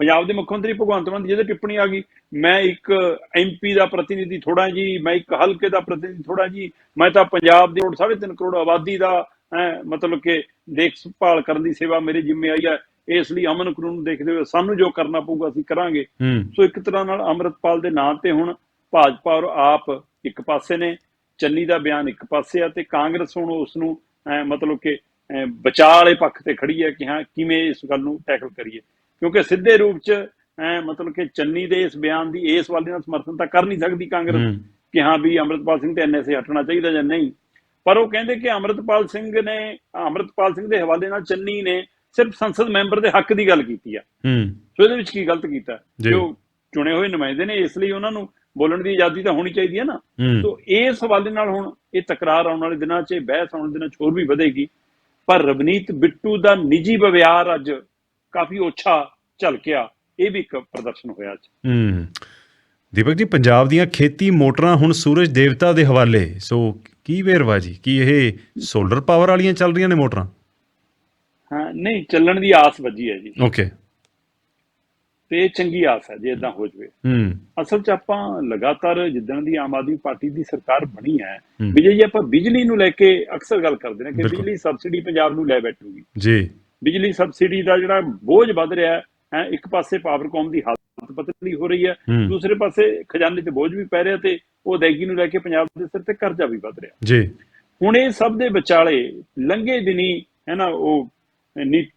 Speaker 2: ਪੰਜਾਬ ਦੇ ਮੁੱਖ ਮੰਤਰੀ ਭਗਵੰਤ ਮਾਨ ਦੀ ਜਿਹਦੇ ਟਿੱਪਣੀ ਆ ਗਈ ਮੈਂ ਇੱਕ ਐਮਪੀ ਦਾ ਪ੍ਰਤੀਨਿਧੀ ਥੋੜਾ ਜੀ ਮੈਂ ਇੱਕ ਹਲਕੇ ਦਾ ਪ੍ਰਤੀਨਿਧੀ ਥੋੜਾ ਜੀ ਮੈਂ ਤਾਂ ਪੰਜਾਬ ਦੇ 3.5 ਕਰੋੜ ਆਬਾਦੀ ਦਾ ਮਤਲਬ ਕਿ ਦੇਖ ਸੰਭਾਲ ਕਰਨ ਦੀ ਸੇਵਾ ਮੇਰੇ ਜ਼ਿੰਮੇ ਆਈ ਹੈ ਇਸ ਲਈ ਅਮਨ ਕਾਨੂੰਨ ਨੂੰ ਦੇਖਦੇ ਹੋਏ ਸਾਨੂੰ ਜੋ ਕਰਨਾ ਪਊਗਾ ਅਸੀਂ ਕਰਾਂਗੇ। ਸੋ ਇੱਕ ਤਰ੍ਹਾਂ ਨਾਲ ਅੰਮ੍ਰਿਤਪਾਲ ਦੇ ਨਾਂ ਤੇ ਹੁਣ ਭਾਜਪਾ ਔਰ ਆਪ ਇੱਕ ਪਾਸੇ ਨੇ ਚੰਨੀ ਦਾ ਬਿਆਨ ਇੱਕ ਪਾਸੇ ਆ ਤੇ ਕਾਂਗਰਸ ਹੁਣ ਉਸ ਨੂੰ ਮਤਲਬ ਕਿ ਬਚਾਅ ਵਾਲੇ ਪੱਖ ਤੇ ਖੜੀ ਹੈ ਕਿ ਹਾਂ ਕਿਵੇਂ ਇਸ ਗੱਲ ਨੂੰ ਟੈਕਲ ਕਰੀਏ। ਕਿਉਂਕਿ ਸਿੱਧੇ ਰੂਪ 'ਚ ਮਤਲਬ ਕਿ ਚੰਨੀ ਦੇ ਇਸ ਬਿਆਨ ਦੀ ਇਸ ਵਾਲੇ ਨਾਲ ਸਮਰਥਨ ਤਾਂ ਕਰ ਨਹੀਂ ਸਕਦੀ ਕਾਂਗਰਸ। ਕਿ ਹਾਂ ਵੀ ਅੰਮ੍ਰਿਤਪਾਲ ਸਿੰਘ ਤੇ ਐਨਐਸਏ ਹਟਣਾ ਚਾਹੀਦਾ ਜਾਂ ਨਹੀਂ। ਪਰ ਉਹ ਕਹਿੰਦੇ ਕਿ ਅੰਮ੍ਰਿਤਪਾਲ ਸਿੰਘ ਨੇ ਅੰਮ੍ਰਿਤਪਾਲ ਸਿੰਘ ਦੇ ਹਵਾਲੇ ਨਾਲ ਚੰਨੀ ਨੇ ਸਿਰਫ ਸੰਸਦ ਮੈਂਬਰ ਦੇ ਹੱਕ ਦੀ ਗੱਲ ਕੀਤੀ ਆ।
Speaker 1: ਹੂੰ।
Speaker 2: ਸੋ ਇਹਦੇ ਵਿੱਚ ਕੀ ਗਲਤ ਕੀਤਾ?
Speaker 1: ਜੀ।
Speaker 2: ਕਿ ਉਹ ਚੁਣੇ ਹੋਏ ਨੁਮਾਇੰਦੇ ਨੇ ਇਸ ਲਈ ਉਹਨਾਂ ਨੂੰ ਬੋਲਣ ਦੀ ਆਜ਼ਾਦੀ ਤਾਂ ਹੋਣੀ ਚਾਹੀਦੀ ਹੈ ਨਾ। ਸੋ ਇਸ ਹਵਾਲੇ ਨਾਲ ਹੁਣ ਇਹ ਤਕਰਾਰ ਆਉਣ ਵਾਲੇ ਦਿਨਾਂ 'ਚ ਇਹ ਬਹਿਸ ਆਉਣ ਦਿਨਾਂ 'ਚ ਹੋਰ ਵੀ ਵਧੇਗੀ। ਪਰ ਰਵਨੀਤ ਬਿੱਟੂ ਦਾ ਨਿੱਜੀ ਵਿਵਹਾਰ ਅੱਜ ਕਾਫੀ ਓਛਾ ਝਲਕਿਆ। ਇਹ ਵੀ ਇੱਕ ਪ੍ਰਦਰਸ਼ਨ ਹੋਇਆ ਅੱਜ।
Speaker 1: ਹੂੰ। ਦੀਪਕ ਜੀ ਪੰਜਾਬ ਦੀਆਂ ਖੇਤੀ ਮੋਟਰਾਂ ਹੁਣ ਸੂਰਜ ਦੇਵਤਾ ਦੇ ਹਵਾਲੇ। ਸੋ ਕੀ ਵੇਰਵਾ ਜੀ ਕੀ ਇਹ ਸੋਲਰ ਪਾਵਰ ਵਾਲੀਆਂ ਚੱਲ ਰਹੀਆਂ ਨੇ ਮੋਟਰਾਂ?
Speaker 2: ਹਾਂ ਨਹੀਂ ਚੱਲਣ ਦੀ ਆਸ ਵੱਜੀ ਹੈ ਜੀ।
Speaker 1: ਓਕੇ
Speaker 2: ਤੇ ਚੰਗੀ ਆਸ ਹੈ ਜੇ ਇਦਾਂ ਹੋ ਜਵੇ।
Speaker 1: ਹੂੰ।
Speaker 2: ਅਸਲ 'ਚ ਆਪਾਂ ਲਗਾਤਾਰ ਜਿੱਦਣ ਦੀ ਆਮ ਆਦਮੀ ਪਾਰਟੀ ਦੀ ਸਰਕਾਰ ਬਣੀ ਹੈ। ਵਿਜੇ ਜੀ ਆਪਾਂ ਬਿਜਲੀ ਨੂੰ ਲੈ ਕੇ ਅਕਸਰ ਗੱਲ ਕਰਦੇ ਨੇ ਕਿ। ਬਿਜਲੀ ਸਬਸਿਡੀ ਪੰਜਾਬ ਨੂੰ ਲੈ ਬੈਠੂਗੀ।
Speaker 1: ਜੀ।
Speaker 2: ਬਿਜਲੀ ਸਬਸਿਡੀ ਦਾ ਜਿਹੜਾ ਬੋਝ ਵੱਧ ਰਿਹਾ ਹੈ ਹੈਂ, ਇੱਕ ਪਾਸੇ ਪਾਵਰਕੌਮ ਦੀ ਹਾਲਤ ਪਤਲੀ ਹੋ ਰਹੀ ਹੈ। ਦੂਸਰੇ ਪਾਸੇ ਖਜ਼ਾਨੇ ਤੇ ਬੋਝ ਵੀ ਪੈ ਰਿਹਾ ਤੇ ਉਹ ਅਦਾਇਗੀ ਨੂੰ ਲੈ ਕੇ ਪੰਜਾਬ ਦੇ ਸਿਰ ਤੇ ਕਰਜ਼ਾ ਵੀ ਵੱਧ ਰਿਹਾ
Speaker 1: ਜੀ
Speaker 2: ਹੁਣ ਇਹ ਸਭ ਦੇ ਵਿਚਾਲੇ ਲੰਘੇ ਦਿਨੀ ਹੈ ਨਾ ਉਹ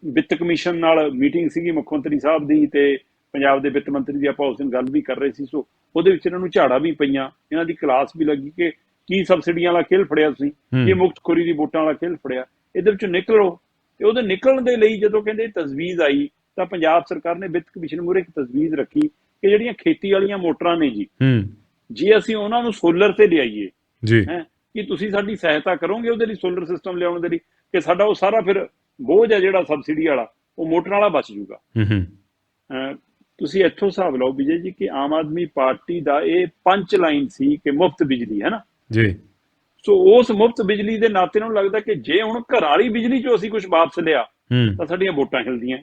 Speaker 2: ਵਿੱਤ ਕਮਿਸ਼ਨ ਨਾਲ ਮੀਟਿੰਗ ਸੀਗੀ ਮੁੱਖ ਮੰਤਰੀ ਸਾਹਿਬ ਦੀ ਤੇ ਪੰਜਾਬ ਦੇ ਵਿੱਤ ਮੰਤਰੀ ਦੀ ਆਪਾਂ ਉਸ ਦਿਨ ਗੱਲ ਵੀ ਕਰ ਰਹੇ ਸੀ ਸੋ ਉਹਦੇ ਵਿੱਚ ਇਹਨਾਂ ਨੂੰ ਝਾੜਾ ਵੀ ਪਈਆਂ ਇਹਨਾਂ ਦੀ ਕਲਾਸ ਵੀ ਲੱਗੀ ਕਿ ਕੀ ਸਬਸਿਡੀਆਂ ਵਾਲਾ ਖੇਲ ਫੜਿਆ ਤੁਸੀਂ
Speaker 1: ਹੂੰ।
Speaker 2: ਕੀ ਮੁਕਤਖੋਰੀ ਦੀ ਵੋਟਾਂ ਵਾਲਾ ਖੇਲ ਫੜਿਆ ਇਹਦੇ ਵਿੱਚੋਂ ਨਿਕਲੋ ਤੇ ਉਹਦੇ ਨਿਕਲਣ ਦੇ ਲਈ ਜਦੋਂ ਕਹਿੰਦੇ ਤਜਵੀਜ਼ ਆਈ ਤਾਂ ਪੰਜਾਬ ਸਰਕਾਰ ਨੇ ਵਿੱਤ ਕਮਿਸ਼ਨ ਮੂਹਰੇ ਇੱਕ ਤਜਵੀਜ਼ ਰੱਖੀ ਕਿ ਜਿਹੜੀਆਂ ਖੇਤੀ ਵਾਲੀਆਂ ਮੋਟਰਾਂ ਨੇ ਜੀ
Speaker 1: ਹੂੰ।
Speaker 2: ਜੇ ਅਸੀਂ ਉਹਨਾਂ ਨੂੰ ਸੋਲਰ ਤੇ ਲਿਆਈਏ
Speaker 1: ਜੀ।
Speaker 2: ਹੈ ਕਿ ਤੁਸੀਂ ਸਾਡੀ ਸਹਾਇਤਾ ਕਰੋਗੇ ਉਹਦੇ ਲਈ ਸੋਲਰ ਸਿਸਟਮ ਲਿਆਉਣ ਦੇ ਲਈ ਕਿ ਸਾਡਾ ਉਹ ਸਾਰਾ ਫਿਰ ਬੋਝ ਹੈ ਜਿਹੜਾ ਸਬਸਿਡੀ ਵਾਲਾ ਉਹ ਮੋਟਰਾਂ ਵਾਲਾ ਬਚ ਜਾਊਗਾ।
Speaker 1: ਹੂੰ ਹੂੰ।
Speaker 2: ਤੁਸੀਂ ਇੱਥੋਂ ਹਿਸਾਬ ਲਓ ਵਿਜੇ ਜੀ ਕਿ ਆਮ ਆਦਮੀ ਪਾਰਟੀ ਦਾ ਇਹ ਪੰਚ ਲਾਈਨ ਸੀ ਕਿ ਮੁਫਤ ਬਿਜਲੀ ਹੈ ਨਾ?
Speaker 1: ਜੀ।
Speaker 2: ਸੋ ਉਸ ਮੁਫਤ ਬਿਜਲੀ ਦੇ ਨਾਤੇ ਨੂੰ ਲੱਗਦਾ ਕਿ ਜੇ ਹੁਣ ਘਰ ਵਾਲੀ ਬਿਜਲੀ ਚੋਂ ਅਸੀਂ ਕੁਝ ਵਾਪਸ ਲਿਆ ਤਾਂ ਸਾਡੀਆਂ ਵੋਟਾਂ ਹਿਲਦੀਆਂ।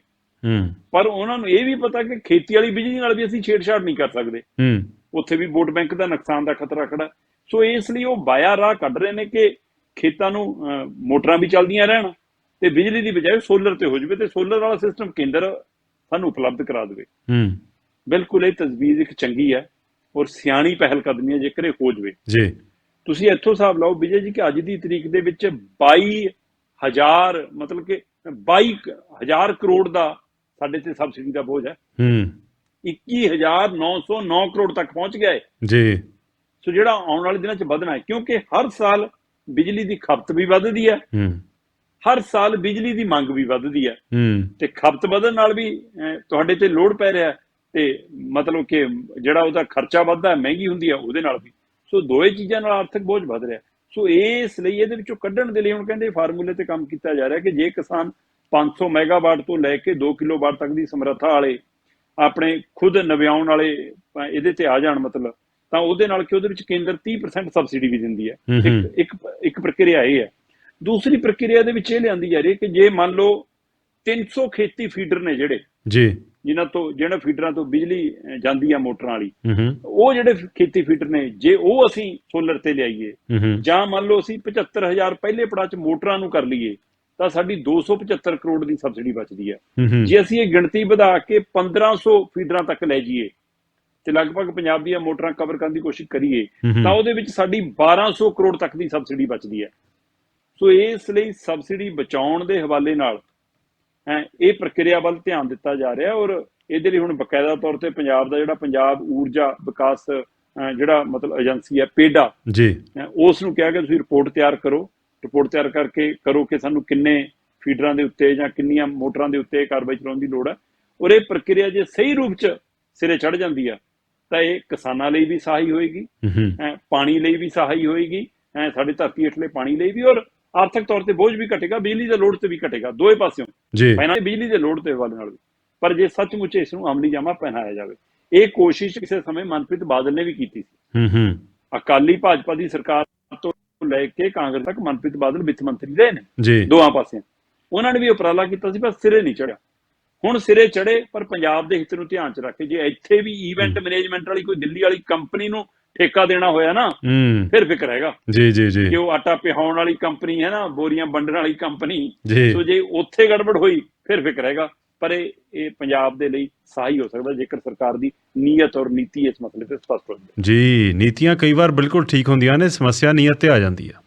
Speaker 2: ਪਰ ਉਹਨਾਂ ਨੂੰ ਇਹ ਵੀ ਪਤਾ ਕਿ ਖੇਤੀ ਵਾਲੀ ਬਿਜਲੀ ਨਾਲ ਵੀ ਅਸੀਂ ਛੇੜਛਾੜ ਨਹੀਂ ਕਰ ਸਕਦੇ। ਉੱਥੇ ਵੀ ਵੋਟ ਬੈਂਕ ਦਾ ਨੁਕਸਾਨ ਦਾ ਖਤਰਾ ਖੜਾ। ਸੋ ਇਸ ਲਈ ਉਹ ਬਾਇਆ ਰਾਹ ਕੱਢ ਰਹੇ ਨੇ ਕਿ ਖੇਤਾਂ ਨੂੰ ਮੋਟਰਾਂ ਵੀ ਚੱਲਦੀਆਂ ਰਹਿਣ ਤੇ ਬਿਜਲੀ ਦੀ ਬਜਾਏ ਸੋਲਰ ਤੇ ਹੋ ਜਾਵੇ ਤੇ ਸੋਲਰ ਵਾਲਾ ਸਿਸਟਮ ਕੇਂਦਰ ਸਾਨੂੰ ਉਪਲਬਧ ਕਰਾ ਦੇਵੇ।
Speaker 1: ਹੂੰ।
Speaker 2: ਬਿਲਕੁਲ ਇਹ ਤਜਵੀਜ਼ ਇੱਕ ਚੰਗੀ ਹੈ ਔਰ ਸਿਆਣੀ ਪਹਿਲ ਕਦਮੀ ਹੈ ਜੇਕਰ ਇਹ ਹੋ ਜਾਵੇ।
Speaker 1: ਜੀ।
Speaker 2: ਤੁਸੀਂ ਇੱਥੋਂ ਹਿਸਾਬ ਲਾਓ ਵਿਜੇ ਜੀ ਕਿ ਅੱਜ ਦੀ ਤਰੀਕ ਦੇ ਵਿੱਚ 22000 ਮਤਲਬ ਕਿ 22000 ਕਰੋੜ ਦਾ ਸਾਡੇ ਤੇ ਸਬਸਿਡੀ ਦਾ ਬੋਝ ਹੈ।
Speaker 1: ਹੂੰ।
Speaker 2: 21909 ਕਰੋੜ ਤੱਕ ਪਹੁੰਚ ਗਿਆ ਹੈ।
Speaker 1: ਜੀ।
Speaker 2: ਸੋ ਜਿਹੜਾ ਆਉਣ ਵਾਲੇ ਦਿਨਾਂ 'ਚ ਵਧਣਾ ਹੈ ਕਿਉਂਕਿ ਹਰ ਸਾਲ ਬਿਜਲੀ ਦੀ ਖਪਤ ਵੀ ਵੱਧਦੀ ਹੈ।
Speaker 1: ਹੂੰ।
Speaker 2: ਹਰ ਸਾਲ ਬਿਜਲੀ ਦੀ ਮੰਗ ਵੀ ਵੱਧਦੀ ਹੈ।
Speaker 1: ਹੂੰ।
Speaker 2: ਤੇ ਖਪਤ ਵਧਣ ਨਾਲ ਵੀ ਤੁਹਾਡੇ ਤੇ ਲੋਡ ਪੈ ਰਿਹਾ ਤੇ ਮਤਲਬ ਕਿ ਜਿਹੜਾ ਉਹਦਾ ਖਰਚਾ ਵੱਧਦਾ ਹੈ ਮਹਿੰਗੀ ਹੁੰਦੀ ਹੈ ਉਹਦੇ ਨਾਲ ਵੀ। ਸੋ ਦੋਏ ਚੀਜ਼ਾਂ ਨਾਲ ਆਰਥਿਕ ਬੋਝ ਵੱਧ ਰਿਹਾ। ਸੋ ਇਸ ਲਈ ਇਹਦੇ ਵਿੱਚੋਂ ਕੱਢਣ ਦੇ ਲਈ ਹੁਣ ਕਹਿੰਦੇ ਫਾਰਮੂਲੇ ਤੇ ਕੰਮ ਕੀਤਾ ਜਾ ਰਿਹਾ ਕਿ ਜੇ ਕਿਸਾਨ 500 ਮੈਗਾਵਾਟ ਤੋਂ ਲੈ ਕੇ 2 ਕਿਲੋਵਾਟ ਤੱਕ ਦੀ ਸਮਰੱਥਾ ਵਾਲੇ ਆਪਣੇ ਖੁਦ ਨਵਿਆਉਣ ਵਾਲੇ ਇਹਦੇ ਤੇ ਆ ਜਾਣ ਮਤਲਬ ਤਾਂ ਉਹਦੇ ਨਾਲ ਕਿ ਉਹਦੇ ਵਿੱਚ ਕੇਂਦਰ 30% ਸਬਸਿਡੀ ਵੀ ਦਿੰਦੀ ਹੂੰ। ਇੱਕ ਇੱਕ ਇੱਕ ਪ੍ਰਕਿਰਿਆ ਇਹ ਹੈ। ਦੂਸਰੀ ਪ੍ਰਕਿਰਿਆ ਦੇ ਵਿੱਚ ਇਹ ਲਿਆਂਦੀ ਜਾ ਰਹੀ ਹੈ ਕਿ ਜੇ ਮੰਨ ਲਓ 300 ਖੇਤੀ ਫੀਡਰ ਨੇ ਜਿਹੜੇ
Speaker 1: ਜੀ।
Speaker 2: ਜਿਨ੍ਹਾਂ ਤੋਂ ਜਿਹੜਾ ਫੀਡਰਾਂ ਤੋਂ ਬਿਜਲੀ ਜਾਂਦੀ ਆ ਮੋਟਰਾਂ ਵਾਲੀ। ਉਹ ਜਿਹੜੇ ਖੇਤੀ ਫੀਡਰ ਨੇ ਜੇ ਉਹ ਅਸੀਂ ਸੋਲਰ ਤੇ ਲਿਆਈਏ ਜਾਂ ਮੰਨ ਲਓ ਅਸੀਂ 75000 ਪਹਿਲੇ ਪੜਾਅ ਚ ਮੋਟਰਾਂ ਨੂੰ ਕਰ ਲਈਏ ਤਾਂ ਸਾਡੀ 275 ਕਰੋੜ ਦੀ ਸਬਸਿਡੀ ਬਚਦੀ ਹੈ ਜੇ ਅਸੀਂ ਇਹ ਗਿਣਤੀ ਵਧਾ ਕੇ 1500 ਫੀਡਰਾਂ ਤੱਕ ਲੈ ਜਾਈਏ ਤੇ ਲਗਭਗ ਪੰਜਾਬ ਦੀਆਂ ਮੋਟਰਾਂ ਕਵਰ ਕਰਨ ਦੀ ਕੋਸ਼ਿਸ਼ ਕਰੀਏ। ਤਾਂ ਉਹਦੇ ਵਿੱਚ ਸਾਡੀ 1200 ਕਰੋੜ ਤੱਕ ਦੀ ਸਬਸਿਡੀ ਬਚਦੀ ਹੈ ਸੋ ਇਸ ਲਈ ਸਬਸਿਡੀ ਬਚਾਉਣ ਦੇ ਹਵਾਲੇ ਨਾਲ ਇਹ ਪ੍ਰਕਿਰਿਆ ਵੱਲ ਧਿਆਨ ਦਿੱਤਾ ਜਾ ਰਿਹਾ ਔਰ ਇਹਦੇ ਲਈ ਹੁਣ ਬਕਾਇਦਾ ਤੌਰ ਤੇ ਪੰਜਾਬ ਦਾ ਜਿਹੜਾ ਪੰਜਾਬ ਊਰਜਾ ਵਿਕਾਸ ਜਿਹੜਾ ਮਤਲਬ ਏਜੰਸੀ ਹੈ ਪੇਡਾ
Speaker 1: ਜੀ।
Speaker 2: ਉਸ ਨੂੰ ਕਿਹਾ ਕਿ ਤੁਸੀਂ ਰਿਪੋਰਟ ਤਿਆਰ ਕਰੋ। ਰਿਪੋਰਟ ਤਿਆਰ ਕਰਕੇ ਕਰੋ ਕਿ ਸਾਨੂੰ ਕਿੰਨੇ ਫੀਡਰਾਂ ਦੇ ਉੱਤੇ ਜਾਂ ਕਿੰਨੀਆਂ ਮੋਟਰਾਂ ਦੇ ਉੱਤੇ ਕਾਰਵਾਈ ਚਲਾਉਣ ਦੀ ਲੋੜ ਹੈ। ਔਰ ਇਹ ਪ੍ਰਕਿਰਿਆ ਜੇ ਸਹੀ ਰੂਪ 'ਚ ਸਿਰੇ ਚੜ ਜਾਂਦੀ ਆ ਤਾਂ ਇਹ ਕਿਸਾਨਾਂ ਲਈ ਵੀ ਸਹਾਈ ਹੋਏਗੀ ਪਾਣੀ ਲਈ ਵੀ ਸਹਾਈ ਹੋਏਗੀ ਸਾਡੇ ਧਰਤੀ ਹੇਠਲੇ ਪਾਣੀ ਲਈ ਵੀ ਔਰ ਆਰਥਿਕ ਤੌਰ ਤੇ ਬੋਝ ਵੀ ਘਟੇਗਾ ਬਿਜਲੀ ਦੇ ਲੋਡ ਤੇ ਵੀ ਘਟੇਗਾ ਦੋਵੇਂ ਪਾਸਿਓਂ।
Speaker 1: ਜੀ।
Speaker 2: ਪਹਿਲਾਂ ਬਿਜਲੀ ਦੇ ਲੋਡ ਤੇ ਹਵਾਲੇ ਨਾਲ ਪਰ ਜੇ ਸੱਚਮੁੱਚ ਇਸ ਨੂੰ ਅਮਲੀ ਜਾਮਾ ਪਹਿਨਾਇਆ ਜਾਵੇ ਇਹ ਕੋਸ਼ਿਸ਼ ਕਿਸੇ ਸਮੇਂ ਮਨਪ੍ਰੀਤ ਬਾਦਲ ਨੇ ਵੀ ਕੀਤੀ ਸੀ।
Speaker 1: ਹੂੰ ਹੂੰ।
Speaker 2: ਅਕਾਲੀ ਭਾਜਪਾ ਦੀ ਸਰਕਾਰ ਤੋਂ ਲੈ ਕੇ ਕਾਂਗਰਸ ਤੱਕ ਮਨਪ੍ਰੀਤ ਬਾਦਲ ਵਿੱਤ ਮੰਤਰੀ ਰਹੇ ਨੇ।
Speaker 1: ਜੀ।
Speaker 2: ਦੋਹਾਂ ਪਾਸਿਆਂ ਉਹਨਾਂ ਨੇ ਵੀ ਉਪਰਾਲਾ ਕੀਤਾ ਸੀ ਪਰ ਸਿਰੇ ਨਹੀਂ ਚੜਿਆ ਹੁਣ ਸਿਰੇ ਚੜੇ ਪਰ ਪੰਜਾਬ ਦੇ ਹਿੱਤ ਨੂੰ ਧਿਆਨ 'ਚ ਰੱਖ ਕੇ ਜੇ ਇੱਥੇ ਵੀ ਇਵੈਂਟ ਮੈਨੇਜਮੈਂਟ ਵਾਲੀ ਕੋਈ ਦਿੱਲੀ ਵਾਲੀ ਕੰਪਨੀ ਨੂੰ ਠੇਕਾ ਦੇਣਾ ਹੋਇਆ ਨਾ
Speaker 1: ਹੂੰ।
Speaker 2: ਫਿਰ ਫਿਕਰ ਹੈਗਾ।
Speaker 1: ਜੀ ਜੀ ਜੀ।
Speaker 2: ਕਿ ਉਹ ਆਟਾ ਪਿਹਾਉਣ ਵਾਲੀ ਕੰਪਨੀ ਹੈ ਨਾ ਬੋਰੀਆਂ ਵੰਡਣ ਵਾਲੀ ਕੰਪਨੀ ਸੋ ਜੇ ਉੱਥੇ ਗੜਬੜ ਹੋਈ ਫਿਰ ਫਿਕਰ ਹੈਗਾ। ਪਰ ਇਹ ਇਹ ਪੰਜਾਬ ਦੇ ਲਈ ਸਹਾਈ ਹੋ ਸਕਦਾ ਜੇਕਰ ਸਰਕਾਰ ਦੀ ਨੀਅਤ ਔਰ ਨੀਤੀ ਇਸ ਮਸਲੇ ਤੇ ਸਪਸ਼ਟ ਹੋ ਜਾਵੇ
Speaker 1: ਜੀ ਨੀਤੀਆਂ ਕਈ ਵਾਰ ਬਿਲਕੁਲ ਠੀਕ ਹੁੰਦੀਆਂ ਨੇ ਸਮੱਸਿਆ ਨੀਅਤ ਤੇ ਆ ਜਾਂਦੀ ਆ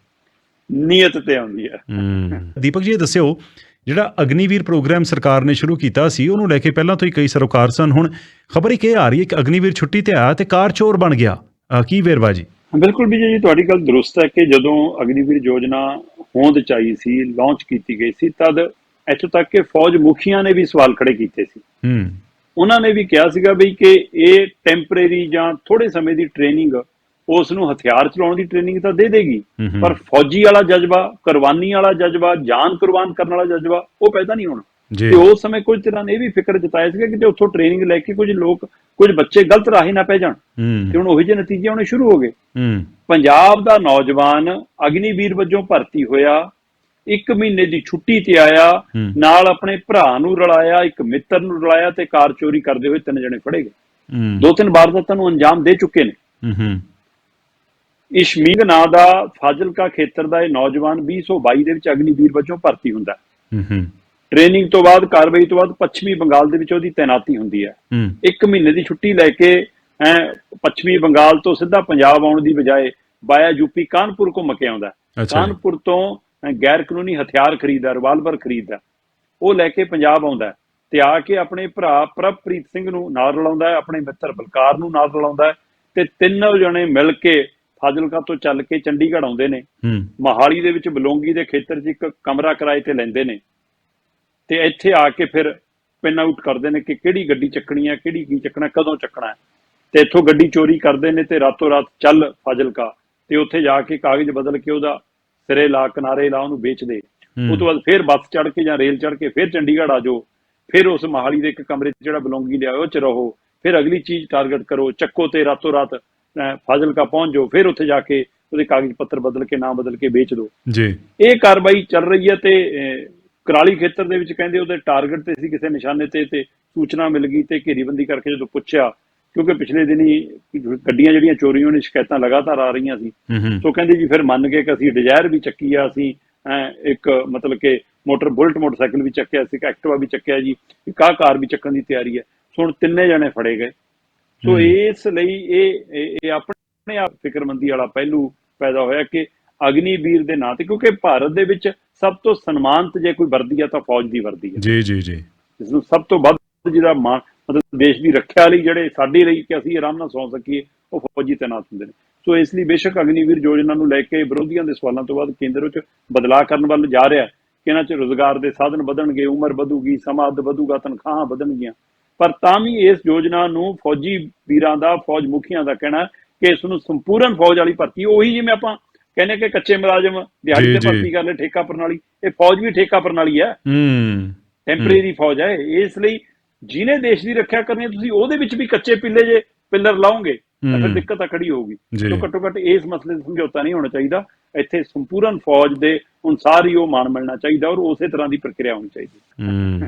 Speaker 2: ਨੀਅਤ ਤੇ ਆਉਂਦੀ ਹੈ।
Speaker 1: ਹੂੰ। ਦੀਪਕ ਜੀ ਦੱਸਿਓ ਜਿਹੜਾ ਅਗਨੀਵੀਰ ਪ੍ਰੋਗਰਾਮ ਸਰਕਾਰ ਨੇ ਸ਼ੁਰੂ ਕੀਤਾ ਸੀ ਉਹਨੂੰ ਲੈ ਕੇ ਪਹਿਲਾਂ ਤੋਂ ਹੀ ਕਈ ਸਰੋਕਾਰ ਸਨ। ਹੁਣ ਖਬਰ ਇੱਕ ਇਹ ਆ ਰਹੀ ਹੈ ਕਿ ਅਗਨੀਵੀਰ ਛੁੱਟੀ ਤੇ ਆਇਆ ਤੇ ਕਾਰ ਚੋਰ ਬਣ ਗਿਆ। ਕੀ ਵੇਰਵਾ ਜੀ?
Speaker 2: ਬਿਲਕੁਲ ਵਿਜੇ ਜੀ ਤੁਹਾਡੀ ਗੱਲ ਦਰੁਸਤ ਹੈ ਕਿ ਜਦੋਂ ਅਗਨੀਵੀਰ ਯੋਜਨਾ ਹੋਂਦ ਚ ਆਈ ਸੀ ਲਾਂਚ ਕੀਤੀ ਗਈ ਸੀ ਤਦ ਇੱਥੋਂ ਤੱਕ ਕਿ ਫੌਜ ਮੁਖੀਆਂ ਨੇ ਵੀ ਸਵਾਲ ਖੜੇ ਕੀਤੇ ਸੀ।
Speaker 1: ਹੂੰ।
Speaker 2: ਉਹਨਾਂ ਨੇ ਵੀ ਕਿਹਾ ਸੀਗਾ ਬਈ ਕਿ ਇਹ ਟੈਂਪਰੇਰੀ ਜਾਂ ਥੋੜੇ ਸਮੇਂ ਦੀ ਟ੍ਰੇਨਿੰਗ ਉਸ ਨੂੰ ਹਥਿਆਰ ਚਲਾਉਣ ਦੀ ਟ੍ਰੇਨਿੰਗ ਤਾਂ ਦੇ ਦੇਗੀ। ਪਰ ਫੌਜੀ ਵਾਲਾ ਜਜ਼ਬਾ ਕੁਰਬਾਨੀ ਵਾਲਾ ਜਜ਼ਬਾ ਜਾਨ ਕੁਰਬਾਨ ਕਰਨ ਵਾਲਾ ਜਜ਼ਬਾ ਉਹ ਪੈਦਾ ਨਹੀਂ ਹੋਣਾ। ਤੇ ਉਸ ਸਮੇਂ ਕੁਝ ਤਰ੍ਹਾਂ ਨੇ ਇਹ ਵੀ ਫਿਕਰ ਜਤਾਇਆ ਸੀਗਾ ਕਿ ਜੇ ਉੱਥੋਂ ਟ੍ਰੇਨਿੰਗ ਲੈ ਕੇ ਕੁਝ ਲੋਕ ਕੁਝ ਬੱਚੇ ਗਲਤ ਰਾਹੇ ਨਾ ਪੈ ਜਾਣ। ਤੇ ਹੁਣ ਉਹੀ ਜਿਹੇ ਨਤੀਜੇ ਆਉਣੇ ਸ਼ੁਰੂ ਹੋ ਗਏ।
Speaker 1: ਹੂੰ।
Speaker 2: ਪੰਜਾਬ ਦਾ ਨੌਜਵਾਨ ਅਗਨੀਵੀਰ ਵਜੋਂ ਭਰਤੀ ਹੋਇਆ ਇੱਕ ਮਹੀਨੇ ਦੀ ਛੁੱਟੀ ਤੇ ਆਇਆ। ਨਾਲ ਆਪਣੇ ਭਰਾ ਨੂੰ ਰਲਾਇਆ ਇੱਕ ਮਿੱਤਰ ਨੂੰ ਰਲਾਇਆ ਤੇ ਕਾਰ ਚੋਰੀ ਕਰਦੇ ਹੋਏ ਤਿੰਨ ਜਣੇ ਫੜੇ ਗਏ।
Speaker 1: ਹੂੰ।
Speaker 2: ਦੋ ਤਿੰਨ ਵਾਰਦਾਤਾਂ ਨੂੰ ਅੰਜਾਮ ਦੇ ਚੁੱਕੇ ਨੇ।
Speaker 1: ਹੂੰ ਹੂੰ।
Speaker 2: ਇਸ਼ਮੀਗ ਨਾਂ ਦਾ ਫਾਜ਼ਿਲਕਾ ਖੇਤਰ ਦਾ ਇਹ ਨੌਜਵਾਨ 2022 ਦੇ ਵਿੱਚ ਅਗਨੀਵੀਰ ਵਜੋਂ ਭਰਤੀ ਹੁੰਦਾ ਹੈ।
Speaker 1: ਹੂੰ ਹੂੰ।
Speaker 2: ਟ੍ਰੇਨਿੰਗ ਤੋਂ ਬਾਅਦ ਕਾਰਵਾਈ ਤੋਂ ਬਾਅਦ ਪੱਛਮੀ ਬੰਗਾਲ ਦੇ ਵਿੱਚ ਉਹਦੀ ਤਾਇਨਾਤੀ ਹੁੰਦੀ ਹੈ। ਇੱਕ ਮਹੀਨੇ ਦੀ ਛੁੱਟੀ ਲੈ ਕੇ ਐ ਪੱਛਮੀ ਬੰਗਾਲ ਤੋਂ ਸਿੱਧਾ ਪੰਜਾਬ ਆਉਣ ਦੀ ਬਜਾਏ ਬਾਇਆ ਯੂਪੀ ਕਾਨਪੁਰ ਘੁੰਮ ਕੇ ਆਉਂਦਾ। ਕਾਨਪੁਰ ਤੋਂ ਗੈਰ ਕਾਨੂੰਨੀ ਹਥਿਆਰ ਖਰੀਦਦਾ ਰਿਵਾਲਵਰ ਖਰੀਦਦਾ ਉਹ ਲੈ ਕੇ ਪੰਜਾਬ ਆਉਂਦਾ ਤੇ ਆ ਕੇ ਆਪਣੇ ਭਰਾ ਪ੍ਰਭਪ੍ਰੀਤ ਸਿੰਘ ਨੂੰ ਨਾਲ ਰਲਾਉਂਦਾ ਹੈ ਆਪਣੇ ਮਿੱਤਰ ਬਲਕਾਰ ਨੂੰ ਨਾਲ ਰਲਾਉਂਦਾ ਹੈ ਤੇ ਤਿੰਨੋਂ ਜਣੇ ਮਿਲ ਕੇ ਫਾਜ਼ਿਲਕਾ ਤੋਂ ਚੱਲ ਕੇ ਚੰਡੀਗੜ੍ਹ ਆਉਂਦੇ ਨੇ। ਮਹਾਲੀ ਦੇ ਵਿੱਚ ਬਲੌਂਗੀ ਦੇ ਖੇਤਰ 'ਚ ਇੱਕ ਕਮਰਾ ਕਿਰਾਏ ਤੇ ਲੈਂਦੇ ਨੇ। ਤੇ ਇੱਥੇ ਆ ਕੇ ਫਿਰ ਪਿੰਨ ਆਊਟ ਕਰਦੇ ਨੇ ਕਿ ਕਿਹੜੀ ਗੱਡੀ ਚੱਕਣੀ ਹੈ ਕਿਹੜੀ ਕੀ ਚੱਕਣਾ ਕਦੋਂ ਚੱਕਣਾ ਹੈ। ਤੇ ਇੱਥੋਂ ਗੱਡੀ ਚੋਰੀ ਕਰਦੇ ਨੇ ਤੇ ਰਾਤੋਂ ਰਾਤ ਚੱਲ ਫਾਜ਼ਿਲਕਾ। ਤੇ ਉੱਥੇ ਜਾ ਕੇ ਕਾਗਜ਼ ਬਦਲ ਕੇ ਉਹਦਾ ਸਿਰੇ ਲਾ ਕਿਨਾਰੇ ਲਾ ਉਹਨੂੰ ਵੇਚ ਦੇ। ਉਹ ਤੋਂ ਬਾਅਦ ਫਿਰ ਬੱਸ ਚੜ੍ਹ ਕੇ ਜਾਂ ਰੇਲ ਚੜ੍ਹ ਕੇ ਫਿਰ ਚੰਡੀਗੜ੍ਹ ਆ ਜਾਓ। ਫਿਰ ਉਸ ਮਹਾਲੀ ਦੇ ਇੱਕ ਕਮਰੇ 'ਚ ਜਿਹੜਾ ਬਲੌਂਗੀ ਲਿਆ ਉਹ 'ਚ ਰਹੋ। ਫਿਰ ਅਗਲੀ ਚੀਜ਼ ਟਾਰਗੇਟ ਕਰੋ ਚੱਕੋ ਤੇ ਰਾਤੋਂ ਰਾਤ ਫਾਜ਼ਿਲਕਾ ਪਹੁੰਚ ਜਾਓ। ਫਿਰ ਉੱਥੇ ਜਾ ਕੇ ਉਹਦੇ ਕਾਗਜ਼ ਪੱਤਰ ਬਦਲ ਕੇ ਨਾਮ ਬਦਲ ਕੇ ਵੇਚ ਦਿਓ।
Speaker 1: ਜੀ।
Speaker 2: ਇਹ ਕਾਰਵਾਈ ਚੱਲ ਰਹੀ ਹੈ ਤੇ ਕਰਾਲੀ ਖੇਤਰ ਦੇ ਵਿੱਚ ਕਹਿੰਦੇ ਉਹਦੇ ਟਾਰਗੇਟ ਤੇ ਸੀ ਕਿਸੇ ਨਿਸ਼ਾਨੇ ਤੇ ਤੇ ਸੂਚਨਾ ਮਿਲ ਗਈ ਤੇ ਘੇਰੀਬੰਦੀ ਕਰਕੇ ਜਦੋਂ ਪੁੱਛਿਆ ਕਿਉਂਕਿ ਪਿਛਲੇ ਦਿਨੀ ਗੱਡੀਆਂ ਜਿਹੜੀਆਂ ਚੋਰੀਆਂ ਨੇ ਸ਼ਿਕਾਇਤਾਂ ਲਗਾਤਾਰ ਆ ਰਹੀਆਂ ਸੀ। ਸੋ ਕਹਿੰਦੇ ਜੀ ਫਿਰ ਮੰਨ ਗਏ ਕਿ ਅਸੀਂ ਡਿਜ਼ਾਇਰ ਵੀ ਚੱਕੀ ਆ ਅਸੀਂ ਇੱਕ ਮਤਲਬ ਕਿ ਮੋਟਰ ਬੁਲਟ ਮੋਟਰਸਾਈਕਲ ਵੀ ਚੱਕਿਆ ਸੀ ਇੱਕ ਐਕਟਿਵਾ ਵੀ ਚੱਕਿਆ ਜੀ ਇੱਕ ਆਹ ਕਾਰ ਵੀ ਚੱਕਣ ਦੀ ਤਿਆਰੀ ਹੈ। ਸੋ ਹੁਣ ਤਿੰਨੇ ਜਣੇ ਫੜੇ ਗਏ। ਸੋ। ਇਸ ਲਈ ਇਹ ਇਹ ਇਹ ਆਪਣੇ ਆਪ ਫਿਕਰਮੰਦੀ ਵਾਲਾ ਪਹਿਲੂ ਪੈਦਾ ਹੋਇਆ ਕਿ ਅਗਨੀਵੀਰ ਦੇ ਨਾਂ ਤੇ ਕਿਉਂਕਿ ਭਾਰਤ ਦੇ ਵਿੱਚ ਸਭ ਤੋਂ ਸਨਮਾਨਿਤ ਜੇ ਕੋਈ ਵਰਦੀ ਆ ਤਾਂ ਫੌਜ ਦੀ ਵਰਦੀ ਹੈ
Speaker 1: ਜੀ ਜੀ ਜੀ।
Speaker 2: ਇਸ ਨੂੰ ਸਭ ਤੋਂ ਵੱਧ ਜਿਹਦਾ ਮਾਣ ਮਤਲਬ ਦੇਸ਼ ਦੀ ਰੱਖਿਆ ਲਈ ਜਿਹੜੇ ਸਾਡੇ ਲਈ ਕਿ ਅਸੀਂ ਆਰਾਮ ਨਾਲ ਸੌਂ ਸਕੀਏ ਉਹ ਫੌਜੀ ਤੈਨਾਤ ਹੁੰਦੇ ਨੇ। ਸੋ ਇਸ ਲਈ ਬੇਸ਼ੱਕ ਅਗਨੀਵੀਰ ਯੋਜਨਾ ਨੂੰ ਲੈ ਕੇ ਵਿਰੋਧੀਆਂ ਦੇ ਸਵਾਲਾਂ ਤੋਂ ਬਾਅਦ ਕੇਂਦਰ ਵਿੱਚ ਬਦਲਾਅ ਕਰਨ ਵੱਲ ਜਾ ਰਿਹਾ ਹੈ ਕਿ ਇਹਨਾਂ 'ਚ ਰੋਜ਼ਗਾਰ ਦੇ ਸਾਧਨ ਵਧਣਗੇ ਉਮਰ ਵਧੂਗੀ ਸਮਾਂ ਅੱਧ ਵਧੂਗਾ ਤਨਖਾਹਾਂ ਵਧਣਗੀਆਂ। ਪਰ ਤਾਂ ਵੀ ਇਸ ਯੋਜਨਾ ਨੂੰ ਫੌਜੀ ਵੀਰਾਂ ਦਾ ਫੌਜ ਮੁਖੀਆਂ ਦਾ ਕਹਿਣਾ ਹੈ ਕਿ ਇਸ ਨੂੰ ਸੰਪੂਰਨ ਫੌਜ ਵਾਲੀ ਭਰਤੀ ਉਹੀ ਜਿਵੇਂ ਆਪਾਂ ਕਹਿੰਦੇ ਕਿ ਕੱਚੇ ਮੁਲਾਜ਼ਮ ਦਿਹਾੜੀ ਤੇ। ਭਰਤੀ ਕਰ ਲੈ ਠੇਕਾ ਪ੍ਰਣਾਲੀ ਇਹ ਫੌਜ ਵੀ ਠੇਕਾ ਪ੍ਰਣਾਲੀ ਹੈ।
Speaker 1: ਹੂੰ।
Speaker 2: ਟੈਂਪਰੇਰੀ ਫੌਜ ਹੈ ਇਸ ਲਈ ਜਿਹਨੇ ਦੇਸ਼ ਦੀ ਰੱਖਿਆ ਕਰਨੀ ਤੁਸੀਂ ਉਹਦੇ ਵਿੱਚ ਵੀ ਕੱਚੇ ਪਿੱਲੇ ਜੇ ਪਿੱਲਰ ਲਾਓਗੇ ਤਾਂ ਫਿਰ। ਦਿੱਕਤ ਤਾਂ ਖੜੀ ਹੋਊਗੀ। ਸੋ ਘੱਟੋ ਘੱਟ ਇਸ ਮਸਲੇ 'ਤੇ ਸਮਝੌਤਾ ਨਹੀਂ ਹੋਣਾ ਚਾਹੀਦਾ। ਇੱਥੇ ਸੰਪੂਰਨ ਫੌਜ ਦੇ ਅਨੁਸਾਰ ਹੀ ਉਹ ਮਾਨ ਮਿਲਣਾ ਚਾਹੀਦਾ ਔਰ ਉਸੇ ਤਰ੍ਹਾਂ ਦੀ ਪ੍ਰਕਿਰਿਆ ਹੋਣੀ ਚਾਹੀਦੀ
Speaker 1: ਹੂੰ।